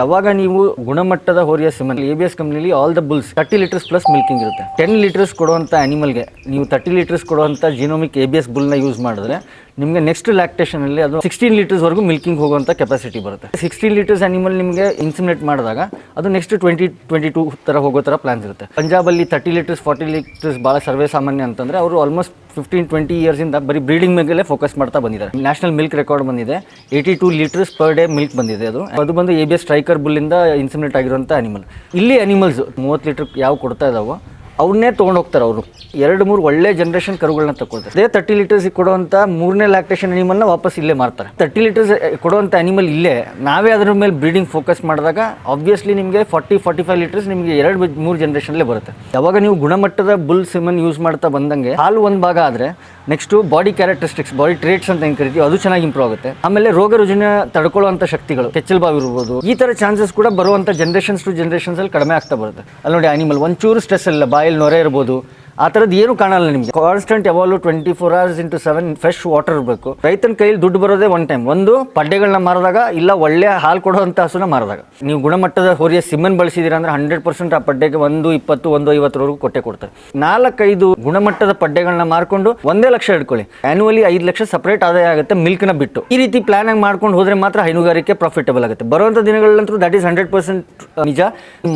ಯಾವಾಗ ನೀವು ಗುಣಮಟ್ಟದ ಹೋರಿಯ semen A B S ಕಂಪ್ನಿಲಿ all the bulls thirty litres plus milking ಇರುತ್ತೆ. ಟೆನ್ ಲೀಟರ್ಸ್ ಕೊಡುವಂಥ ಆನಿಮಲ್ಗೆ ನೀವು ತರ್ಟಿ ಲೀಟರ್ಸ್ ಕೊಡುವಂಥ ಜಿನೋಮಿಕ್ ಎ ಬಿ ಎಸ್ ಬುಲ್ನ ಯೂಸ್ ಮಾಡಿದ್ರೆ ನಿಮಗೆ ನೆಕ್ಸ್ಟ್ ಲ್ಯಾಕ್ಟೇಷನಲ್ಲಿ ಅದು ಸಿಕ್ಸ್ಟೀನ್ ಲೀಟರ್ಸ್ವರೆಗೂ ಮಿಲ್ಕಿಂಗ್ ಹೋಗುವಂಥ ಕೆಪಾಸಿಟಿ ಬರುತ್ತೆ. ಸಿಕ್ಸ್ಟೀನ್ ಲೀಟರ್ಸ್ ಅನಿಮಲ್ ನಿಮಗೆ ಇನ್ಸಿಮಿನೇಟ್ ಮಾಡಿದಾಗ ಅದು ನೆಕ್ಸ್ಟ್ ಟ್ವೆಂಟಿ ಟ್ವೆಂಟಿ ಟೂ ಥರ ಹೋಗೋ ಥರ ಪ್ಲಾನ್ಸ್ ಇರುತ್ತೆ. ಪಂಜಾಬಲ್ಲಿ ತರ್ಟಿ ಲೀಟರ್ಸ್ ಫಾರ್ಟಿ ಲೀಟರ್ಸ್ ಭಾಳ ಸರ್ವೇ ಸಾಮಾನ್ಯ ಅಂತಂದರೆ ಅವರು ಆಲ್ಮೋಸ್ಟ್ ಫಿಫ್ಟೀನ್ ಟ್ವೆಂಟಿ ಇಯರ್ಸಿಂದ ಬರೀ ಬ್ರೀಡಿಂಗ್ ಮೇಲೆ ಫೋಕಸ್ ಮಾಡ್ತಾ ಬಂದಿದ್ದಾರೆ. ನ್ಯಾಷನಲ್ ಮಿಲ್ಕ್ ರೆಕಾರ್ಡ್ ಬಂದಿದೆ. Eighty two litres per day milk ಬಂದಿದೆ ಅದು. ಅದು ಬಂದು ಎ ಬಿ ಎಸ್ ಸ್ಟ್ರೈಕರ್ ಬುಲ್ಲಿಂದ ಇನ್ಸಿಮಿನೇಟ್ ಆಗಿರುವಂಥ ಅನಿಮಲ್ ಇಲ್ಲಿ ಅನಿಮಲ್ಸ್ ಮೂವತ್ತು ಲೀಟರ್ ಯಾವ ಕೊಡ್ತಾ ಇದಾವೋ ಅವನ್ನೇ ತೊಗೊಂಡು ಹೋಗ್ತಾರೆ ಅವರು. ಎರಡು, ಮೂರು ಒಳ್ಳೆ ಜನರೇಷನ್ ಕರುಗಳನ್ನ ತಗೊಳ್ತಾರೆ ಅದೇ ತರ್ಟಿ ಲೀಟರ್ಸ್ ಕೊಡುವಂಥ ಮೂರನೇ ಲ್ಯಾಕ್ಟೇಷನ್ ಅನಿಮಲ್ನ ವಾಪಸ್ ಇಲ್ಲೇ ಮಾರ್ತಾರೆ. ತರ್ಟಿ ಲೀಟರ್ಸ್ ಕೊಡುವಂಥ ಅನಿಮಲ್ ಇಲ್ಲೇ, ನಾವೇ ಅದ್ರ ಮೇಲೆ ಬ್ರೀಡಿಂಗ್ ಫೋಕಸ್ ಮಾಡಿದಾಗ ಆಬ್ವಿಯಸ್ಲಿ ನಿಮಗೆ ಫಾರ್ಟಿ ಫಾರ್ಟಿ ಫೈವ್ ಲೀಟರ್ಸ್ ನಿಮಗೆ ಎರಡು ಮೂರು ಜನರೇಷನ್ಲೇ ಬರುತ್ತೆ. ಯಾವಾಗ ನೀವು ಗುಣಮಟ್ಟದ ಬುಲ್ ಸಿಮನ್ ಯೂಸ್ ಮಾಡ್ತಾ ಬಂದಂಗೆ, ಹಾಲು ಒಂದು ಭಾಗ ಆದರೆ next body characteristics body traits ಅಂತ ಏನು ಕರಿತೀವಿ, ಅದು ಚೆನ್ನಾಗಿ ಇಂಪ್ರೂವ್ ಆಗುತ್ತೆ. ಆಮೇಲೆ ರೋಗ ರುಜಿನ ತಡ್ಕೊಳ್ಳುವಂಥ ಶಕ್ತಿಗಳು, ಕೆಚ್ಚಲ್ ಬಾವು ಇರ್ಬೋದು, ಈ ಥರ ಚಾನ್ಸಸ್ ಕೂಡ ಬರುವಂಥ ಜನ್ರೇಷನ್ಸ್ ಟು ಜನ್ರೇಷನ್ಸಲ್ಲಿ ಕಡಿಮೆ ಆಗ್ತಾ ಬರುತ್ತೆ. ಅಲ್ಲಿ ನೋಡಿ ಅನಿಮಲ್ ಒಂಚೂರು ಸ್ಟ್ರೆಸ್ ಇಲ್ಲ ಬಾಯಲ್ಲಿ ನೊರೆ ಇರ್ಬೋದು ಆ ಥರದ್ದು ಏನು ಕಾಣಲ್ಲ ನಿಮಗೆ. ಕಾನ್ಸ್ಟೆಂಟ್ ಯಾವಾಗಲೂ twenty four hours into seven fresh water ಇರಬೇಕು. ರೈತನ ಕೈಯಲ್ಲಿ ದುಡ್ಡು ಬರೋದೇ ಒನ್ ಟೈಮ್ ಒಂದು ಪಡ್ಡೆಗಳನ್ನ ಮಾರಿದಾಗ, ಇಲ್ಲ ಒಳ್ಳೆ ಹಾಲು ಕೊಡುವಂಥ ಹಸುನ ಮಾರಿದಾಗ. ನೀವು ಗುಣಮಟ್ಟದ ಹೋರಿಯ ಸಿಮ್ಮನ್ ಬಳಸಿದ್ದೀರಾ ಅಂದ್ರೆ ಹಂಡ್ರೆಡ್ ಪರ್ಸೆಂಟ್ ಆ ಪಡ್ಡೆಗೆ ಒಂದು ಇಪ್ಪತ್ತು, ಒಂದು ಐವತ್ತರವರೆಗೂ ಕೊಟ್ಟೆ ಕೊಡ್ತಾರೆ. ನಾಲ್ಕೈದು ಗುಣಮಟ್ಟದ ಪಡ್ಡೆಗಳನ್ನ ಮಾರ್ಕೊಂಡು ಒಂದೇ ಲಕ್ಷ ಇಟ್ಕೊಳ್ಳಿ. ಆನ್ಯುವಲಿ ಐದು ಲಕ್ಷ ಸಪರೇಟ್ ಆದಾಯ ಆಗುತ್ತೆ ಮಿಲ್ಕ್ನ ಬಿಟ್ಟು. ಈ ರೀತಿ ಪ್ಲಾನ್ ಆಗಿ ಮಾಡ್ಕೊಂಡು ಹೋದ್ರೆ ಮಾತ್ರ ಹೈನುಗಾರಿಕೆ ಪ್ರಾಫಿಟಬಲ್ ಆಗುತ್ತೆ. ಬರುವಂಥ ದಿನಗಳಂತೂ ದಟ್ ಈಸ್ ಹಂಡ್ರೆಡ್ ಪರ್ಸೆಂಟ್ ನಿಜ.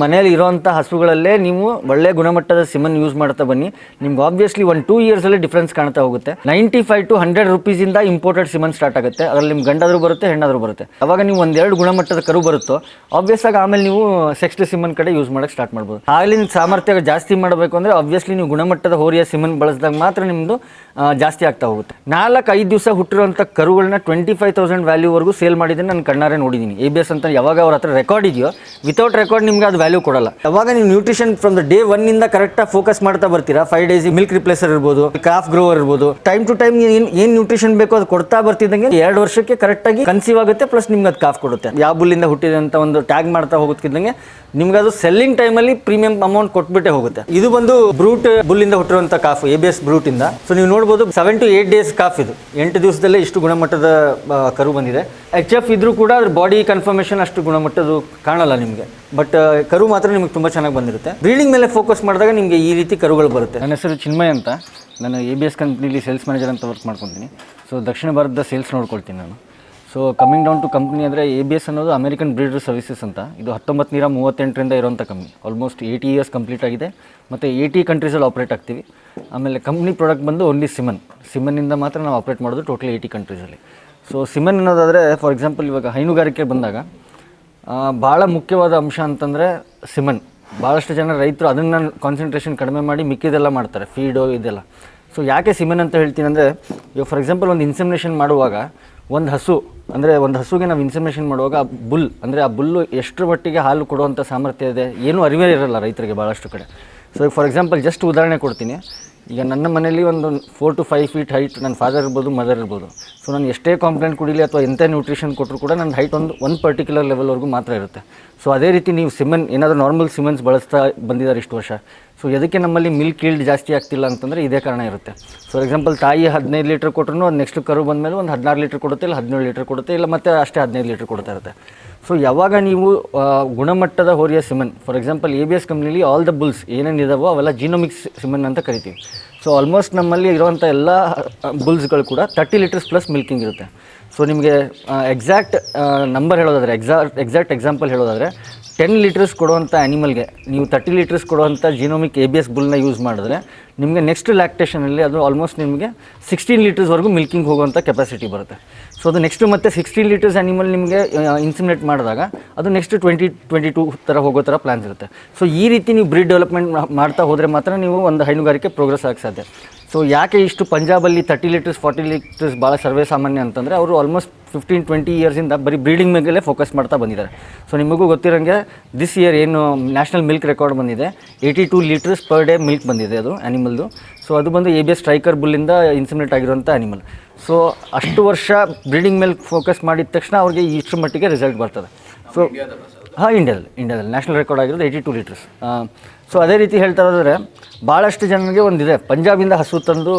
ಮನೆಯಲ್ಲಿ ಇರುವಂಥ ಹಸುಗಳಲ್ಲೇ ನೀವು ಒಳ್ಳೆ ಗುಣಮಟ್ಟದ ಸಿಮನ್ ಯೂಸ್ ಮಾಡ್ತಾ ಬನ್ನಿ. ನಿಮ್ಗೆ ಆಬ್ವಿಯಸ್ಲಿ ಒಂದು ಟೂ ಇಯರ್ಸಲ್ಲಿ ಡಿಫ್ರೆನ್ಸ್ ಕಾಣ್ತಾ ಹೋಗುತ್ತೆ. ನೈಂಟಿ ಫೈವ್ ಟು ಹಂಡ್ರೆಡ್ ರುಪೀಸಿಂದ ಇಂಪೋರ್ಟೆಡ್ ಸಿಮೆಂಟ್ ಸ್ಟಾರ್ಟ್ ಆಗುತ್ತೆ. ಅದರಲ್ಲಿ ನಿಮ್ಗೆ ಗಂಡಾದರೂ ಬರುತ್ತೆ, ಹೆಣ್ಣಾದರೂ ಬರುತ್ತೆ. ಅವಾಗ ನೀವು ಒಂದೆರಡು ಗುಣಮಟ್ಟದ ಕರು ಬರುತ್ತೋ ಆಬ್ವಿಯಸ್ ಆಗಿ ಆಮೇಲೆ ನೀವು ಸೆಕ್ಸ್ಟ್ ಸಿಮೆಂಟ್ ಕಡೆ ಯೂಸ್ ಮಾಡೋಕ್ಕೆ ಸ್ಟಾರ್ಟ್ ಮಾಡ್ಬೋದು. ಹಾಲಿನ ಸಾಮರ್ಥ್ಯ ಜಾಸ್ತಿ ಮಾಡಬೇಕು ಅಂದರೆ ಆಬ್ವಿಯಸ್ಲಿ ನೀವು ಗುಣಮಟ್ಟದ ಹೋರಿಯ ಸಿಮೆಂಟ್ ಬಳಸಿದಾಗ ಮಾತ್ರ ನಿಮ್ಮದು ಜಾಸ್ತಿ ಆಗ್ತಾ ಹೋಗುತ್ತೆ. ನಾಲ್ಕು ಐದು ದಿವಸ ಹುಟ್ಟಿರುವಂಥ ಕರುಗಳನ್ನ ಟ್ವೆಂಟಿ ಫೈವ್ ತೌಸಂಡ್ ವ್ಯಾಲ್ಯೂವರೆಗೂ ಸೇಲ್ ಮಾಡಿದ್ದೀನಿ ನಾನು ಕಣ್ಣಾರೆ ನೋಡಿದ್ದೀನಿ. ಎ ಬಿ ಎಸ್ ಅಂತ ಯಾವಾಗ ಅವ್ರ ಹತ್ರ ರೆಕಾರ್ಡ್ ಇದೆಯೋ ವಿತೌಟ್ ರೆಕಾರ್ಡ್ ನಿಮ್ಗೆ ಅದು ವ್ಯಾಲ್ಯೂ ಕೊಡಲ್ಲ. ಯಾವಾಗ ನೀವು ನ್ಯೂಟ್ರಿಷನ್ ಫ್ರಮ್ ದ ಡೇ ಒನ್ನಿಂದ ಕರೆಕ್ಟಾಗಿ ಫೋಕಸ್ ಮಾಡ್ತಾ ಬರ್ತೀರಾ ಫೈವ್ ಡೇಸ್ ಮಿಲ್ಕ್ ರಿಪ್ಲೇಸರ್ ಇರ್ಬೋದು ಕಾಫ್ ಗ್ರೋವರ್ ಇರ್ಬೋದು ಟೈಮ್ ಟು ಟೈಮ್ ಏನು ಏನು ನ್ಯೂಟ್ರಿಷನ್ ಬೇಕೋ ಅದು ಕೊಡ್ತಾ ಬರ್ತಿದ್ದಂಗೆ ಎರಡು ವರ್ಷಕ್ಕೆ ಕರೆಕ್ಟಾಗಿ ಕನ್ಸೀವ್ ಆಗುತ್ತೆ ಪ್ಲಸ್ ನಿಮ್ಗೆ ಅದು ಕಾಫ್ ಕೊಡುತ್ತೆ. ಯಾವ ಬುಲ್ಲಿಂದ ಹುಟ್ಟಿದೆ ಅಂತ ಒಂದು ಟ್ಯಾಗ್ ಮಾಡ್ತಾ ಹೋಗುತ್ತಿದ್ದಂಗೆ ನಿಮ್ಗೆ ಅದು ಸೆಲ್ಲಿಂಗ್ ಟೈಮಲ್ಲಿ ಪ್ರೀಮಿಯಂ ಅಮೌಂಟ್ ಕೊಟ್ಬಿಟ್ಟೆ ಹೋಗುತ್ತೆ. ಇದು ಬಂದು ಬ್ರೂಟ್ ಬುಲ್ಲಿಂದ ಹುಟ್ಟಿರುವಂಥ ಕಾಫ್ ಎ ಬಿ ಎಸ್ ಬ್ರೂಟಿಂದ ಸೊ ನೀವು ನೋಡ್ಬೋದು seven to eight days calf ಇದು. ಎಂಟು ದಿವಸದಲ್ಲೇ ಇಷ್ಟು ಗುಣಮಟ್ಟದ ಕರು ಬಂದಿದೆ. ಎಚ್ ಎಫ್ ಇದ್ರೂ ಕೂಡ ಅದ್ರ ಬಾಡಿ ಕನ್ಫರ್ಮೇಷನ್ ಅಷ್ಟು ಗುಣಮಟ್ಟದ್ದು ಕಾಣಲ್ಲ ನಿಮಗೆ. ಬಟ್ ಕರು ಮಾತ್ರ ನಿಮಗೆ ತುಂಬ ಚೆನ್ನಾಗಿ ಬಂದಿರುತ್ತೆ. ಬ್ರೀಡಿಂಗ್ ಮೇಲೆ ಫೋಕಸ್ ಮಾಡಿದಾಗ ನಿಮಗೆ ಈ ರೀತಿ ಕರುಗಳು ಬರುತ್ತೆ. ನನ್ನ ಹೆಸರು ಚಿನ್ಮಯ್ ಅಂತ. ನಾನು ಎ ಬಿ ಎಸ್ ಕಂಪ್ನಿಲಿ ಸೇಲ್ಸ್ ಮ್ಯಾನೇಜರ್ ಅಂತ ವರ್ಕ್ ಮಾಡ್ಕೊತೀನಿ. ಸೊ ದಕ್ಷಿಣ ಭಾರತದ ಸೇಲ್ಸ್ ನೋಡ್ಕೊಳ್ತೀನಿ ನಾನು. So coming down to company ಅಂದರೆ ಎ ಬಿ ಎಸ್ ಅನ್ನೋದು ಅಮೆರಿಕನ್ ಬ್ರೀಡರ್ ಸರ್ವಿಸಸ್ ಅಂತ. ಇದು ಹತ್ತೊಂಬತ್ತು ನೂರ ಮೂವತ್ತೆಂಟರಿಂದ ಇರೋಂಥ company almost eighty years complete ಆಗಿದೆ. ಮತ್ತು ಏಯ್ಟಿ ಕಂಟ್ರೀಸಲ್ಲಿ ಆಪ್ರೇಟ್ ಆಗ್ತೀವಿ. ಆಮೇಲೆ ಕಂಪ್ನಿ ಪ್ರಾಡಕ್ಟ್ ಬಂದು ಓನ್ಲಿ ಸಿಮನ್ ಸಿಮನ್ನಿಂದ ಮಾತ್ರ ನಾವು ಆಪ್ರೇಟ್ ಮಾಡೋದು ಟೋಟಲಿ ಏಯ್ಟಿ ಕಂಟ್ರೀಸಲ್ಲಿ ಸೊ ಸಿಮನ್ ಅನ್ನೋದಾದರೆ ಫಾರ್ ಎಕ್ಸಾಂಪಲ್ ಇವಾಗ ಹೈನುಗಾರಿಕೆ ಬಂದಾಗ ಭಾಳ ಮುಖ್ಯವಾದ ಅಂಶ ಅಂತಂದರೆ ಸಿಮನ್ ಭಾಳಷ್ಟು ಜನ ರೈತರು ಅದನ್ನು ಕಾನ್ಸಂಟ್ರೇಷನ್ ಕಡಿಮೆ ಮಾಡಿ ಮಿಕ್ಕಿದೆಲ್ಲ ಮಾಡ್ತಾರೆ ಫೀಡು ಇದೆಲ್ಲ. ಸೊ ಯಾಕೆ ಸಿಮನ್ ಅಂತ ಹೇಳ್ತೀನಿ ಅಂದರೆ, ಇವಾಗ ಫಾರ್ ಎಕ್ಸಾಂಪಲ್ ಒಂದು ಇನ್ಸಮಿನೇಷನ್ ಮಾಡುವಾಗ, ಒಂದು ಹಸು, ಅಂದರೆ ಒಂದು ಹಸುಗೆ ನಾವು ಇನ್ಸಮಿನೇಷನ್ ಮಾಡುವಾಗ ಬುಲ್, ಅಂದರೆ ಆ ಬುಲ್ಲು ಎಷ್ಟು ಮಟ್ಟಿಗೆ ಹಾಲು ಕೊಡುವಂಥ ಸಾಮರ್ಥ್ಯ ಇದೆ, ಏನೂ ಅರಿವೇ ಇರಲ್ಲ ರೈತರಿಗೆ ಭಾಳಷ್ಟು ಕಡೆ. ಸೊ ಫಾರ್ ಎಕ್ಸಾಂಪಲ್ ಜಸ್ಟ್ ಉದಾಹರಣೆ ಕೊಡ್ತೀನಿ. ಈಗ ನನ್ನ ಮನೇಲಿ ಒಂದು four to five feet height ನನ್ನ ಫಾದರ್ ಇರ್ಬೋದು ಮದರ್ ಇರ್ಬೋದು. ಸೊ ನಾನು ಎಷ್ಟೇ ಕಾಂಪ್ಲೇಂಟ್ ಕುಡಿಲಿ ಅಥವಾ ಎಂಥ ನ್ಯೂಟ್ರಿಷನ್ ಕೊಟ್ಟರು ಕೂಡ ನನ್ನ ಹೈಟ್ ಒಂದು ಒಂದು ಪರ್ಟಿಕ್ಯುಲರ್ ಲೆವೆಲ್ವರೆಗೂ ಮಾತ್ರ ಇರುತ್ತೆ. ಸೊ ಅದೇ ರೀತಿ ನೀವು ಸಿಮೆಂಟ್, ಏನಾದರೂ ನಾರ್ಮಲ್ ಸಿಮೆಂಟ್ಸ್ ಬಳಸ್ತಾ ಬಂದಿದ್ದಾರೆ ಇಷ್ಟು ವರ್ಷ. ಸೊ ಎದಕ್ಕೆ ನಮ್ಮಲ್ಲಿ ಮಿಲ್ಕ್ ಈಲ್ಡ್ ಜಾಸ್ತಿ ಆಗ್ತಿಲ್ಲ ಅಂತಂದರೆ ಇದೇ ಕಾರಣ ಇರುತ್ತೆ. ಫಾರ್ ಎಕ್ಸಾಂಪಲ್ ತಾಯಿ ಹದಿನೈದು ಲೀಟ್ರ್ ಕೊಟ್ಟರು ಅದು ನೆಕ್ಸ್ಟ್ ಕರು ಬಂದ ಮೇಲೆ ಒಂದು ಹದಿನಾರು ಲೀಟ್ರ್ ಕೊಡುತ್ತೆ, ಇಲ್ಲ ಹದಿನೇಳು ಲೀಟ್ರ್ ಕೊಡುತ್ತೆ, ಇಲ್ಲ ಮತ್ತೆ ಅಷ್ಟೇ ಹದಿನೈದು ಲೀಟ್ರ್ ಕೊಡ್ತಾ ಇರುತ್ತೆ. ಸೊ ಯಾವಾಗ ನೀವು ಗುಣಮಟ್ಟದ ಹೋರಿಯ semen for example A B S ಕಂಪ್ನಿಲಿ all the bulls ಏನೇನು ಇದಾವೋ ಅವೆಲ್ಲ ಜಿನೋಮಿಕ್ಸ್ ಸಿಮನ್ ಅಂತ ಕರಿತೀವಿ. ಸೊ ಆಲ್ಮೋಸ್ಟ್ ನಮ್ಮಲ್ಲಿ ಇರುವಂಥ ಎಲ್ಲ ಬುಲ್ಸ್ಗಳು ಕೂಡ ತರ್ಟಿ ಲೀಟರ್ಸ್ ಪ್ಲಸ್ ಮಿಲ್ಕಿಂಗ್ ಇರುತ್ತೆ. ಸೊ ನಿಮಗೆ ಎಕ್ಸಾಕ್ಟ್ ನಂಬರ್ ಹೇಳೋದಾದರೆ ಎಕ್ಸಾಕ್ಟ್ ಎಕ್ಸಾಕ್ಟ್ ಎಕ್ಸಾಂಪಲ್ ಹೇಳೋದಾದರೆ ಟೆನ್ ಲೀಟರ್ಸ್ ಕೊಡುವಂಥ ಆ್ಯನಿಮಲ್ಗೆ ನೀವು ತರ್ಟಿ ಲೀಟರ್ಸ್ ಕೊಡುವಂಥ ಜಿನೋಮಿಕ್ ಎ ಬಿ ಎಸ್ ಬುಲ್ನ ಯೂಸ್ ಮಾಡಿದ್ರೆ, ನಿಮಗೆ ನೆಕ್ಸ್ಟ್ ಲ್ಯಾಕ್ಟೇಷನಲ್ಲಿ ಅದು ಆಲ್ಮೋಸ್ಟ್ ನಿಮಗೆ ಸಿಕ್ಸ್ಟೀನ್ ಲೀಟರ್ಸ್ವರೆಗೂ ಮಿಲ್ಕಿಂಗ್ ಹೋಗುವಂಥ ಕೆಪಾಸಿಟಿ ಬರುತ್ತೆ. ಸೊ ಅದು ನೆಕ್ಸ್ಟ್ ಮತ್ತೆ ಸಿಕ್ಸ್ಟೀನ್ ಲೀಟರ್ಸ್ ಆ್ಯನಿಮಲ್ ನಿಮಗೆ ಇನ್ಸಿಮಿನೇಟ್ ಮಾಡಿದಾಗ, ಅದು ನೆಕ್ಸ್ಟ್ ಟ್ವೆಂಟಿ ಟ್ವೆಂಟಿ ಟೂ ಥರ ಹೋಗೋ ಥರ ಪ್ಲ್ಯಾನ್ಸ್ ಇರುತ್ತೆ. ಸೊ ಈ ರೀತಿ ನೀವು ಬ್ರೀಡ್ ಡೆವಲಪ್ಮೆಂಟ್ ಮಾಡ್ತಾ ಹೋದರೆ ಮಾತ್ರ ನೀವು ಒಂದು ಹೈನುಗಾರಿಕೆ ಪ್ರೋಗ್ರೆಸ್ ಆಗಿ ಸಾಧ್ಯ. ಸೊ ಯಾಕೆ ಇಷ್ಟು ಪಂಜಾಬಲ್ಲಿ ತರ್ಟಿ ಲೀಟರ್ಸ್ ಫಾರ್ಟಿ ಲೀಟರ್ಸ್ ಭಾಳ ಸರ್ವೇ ಸಾಮಾನ್ಯ ಅಂತಂದರೆ ಅವರು ಆಲ್ಮೋಸ್ಟ್ ಫಿಫ್ಟೀನ್ ಟ್ವೆಂಟಿ ಇಯರ್ಸಿಂದ ಬರೀ ಬ್ರೀಡಿಂಗ್ ಮೇಲೆ ಫೋಕಸ್ ಮಾಡ್ತಾ ಬಂದಿದ್ದಾರೆ. ಸೊ ನಿಮಗೂ ಗೊತ್ತಿರೋಂಗೆ ದಿಸ್ ಇಯರ್ ಏನು ನ್ಯಾಷನಲ್ ಮಿಲ್ಕ್ ರೆಕಾರ್ಡ್ ಬಂದಿದೆ. Eighty two litres per day milk ಬಂದಿದೆ ಅದು ಆ್ಯನಿಮಲ್ದು ಸೊ ಅದು ಬಂದು ಎ ಬಿ ಎಸ್ ಸ್ಟ್ರೈಕರ್ ಬುಲ್ಲಿಂದ ಇನ್ಸಿಮಿನೇಟ್ ಆಗಿರುವಂಥ ಆ್ಯನಿಮಲ್ ಸೊ ಅಷ್ಟು ವರ್ಷ ಬ್ರೀಡಿಂಗ್ ಮೇಲೆ ಫೋಕಸ್ ಮಾಡಿದ ತಕ್ಷಣ ಅವ್ರಿಗೆ ಇಷ್ಟು ಮಟ್ಟಿಗೆ ರಿಸಲ್ಟ್ ಬರ್ತದೆ. ಸೊ ಹಾಂ ಇಂಡಿಯಾದಲ್ಲಿ ಇಂಡಿಯಾದಲ್ಲಿ ನ್ಯಾಷನಲ್ ರೆಕಾರ್ಡ್ ಆಗಿರೋದು ಏಯ್ಟಿ ಟು ಲೀಟರ್ಸ್ ಸೊ ಅದೇ ರೀತಿ ಹೇಳ್ತಾ ಇರೋದ್ರೆ ಭಾಳಷ್ಟು ಜನರಿಗೆ ಒಂದಿದೆ. ಪಂಜಾಬಿಂದ ಹಸು ತಂದು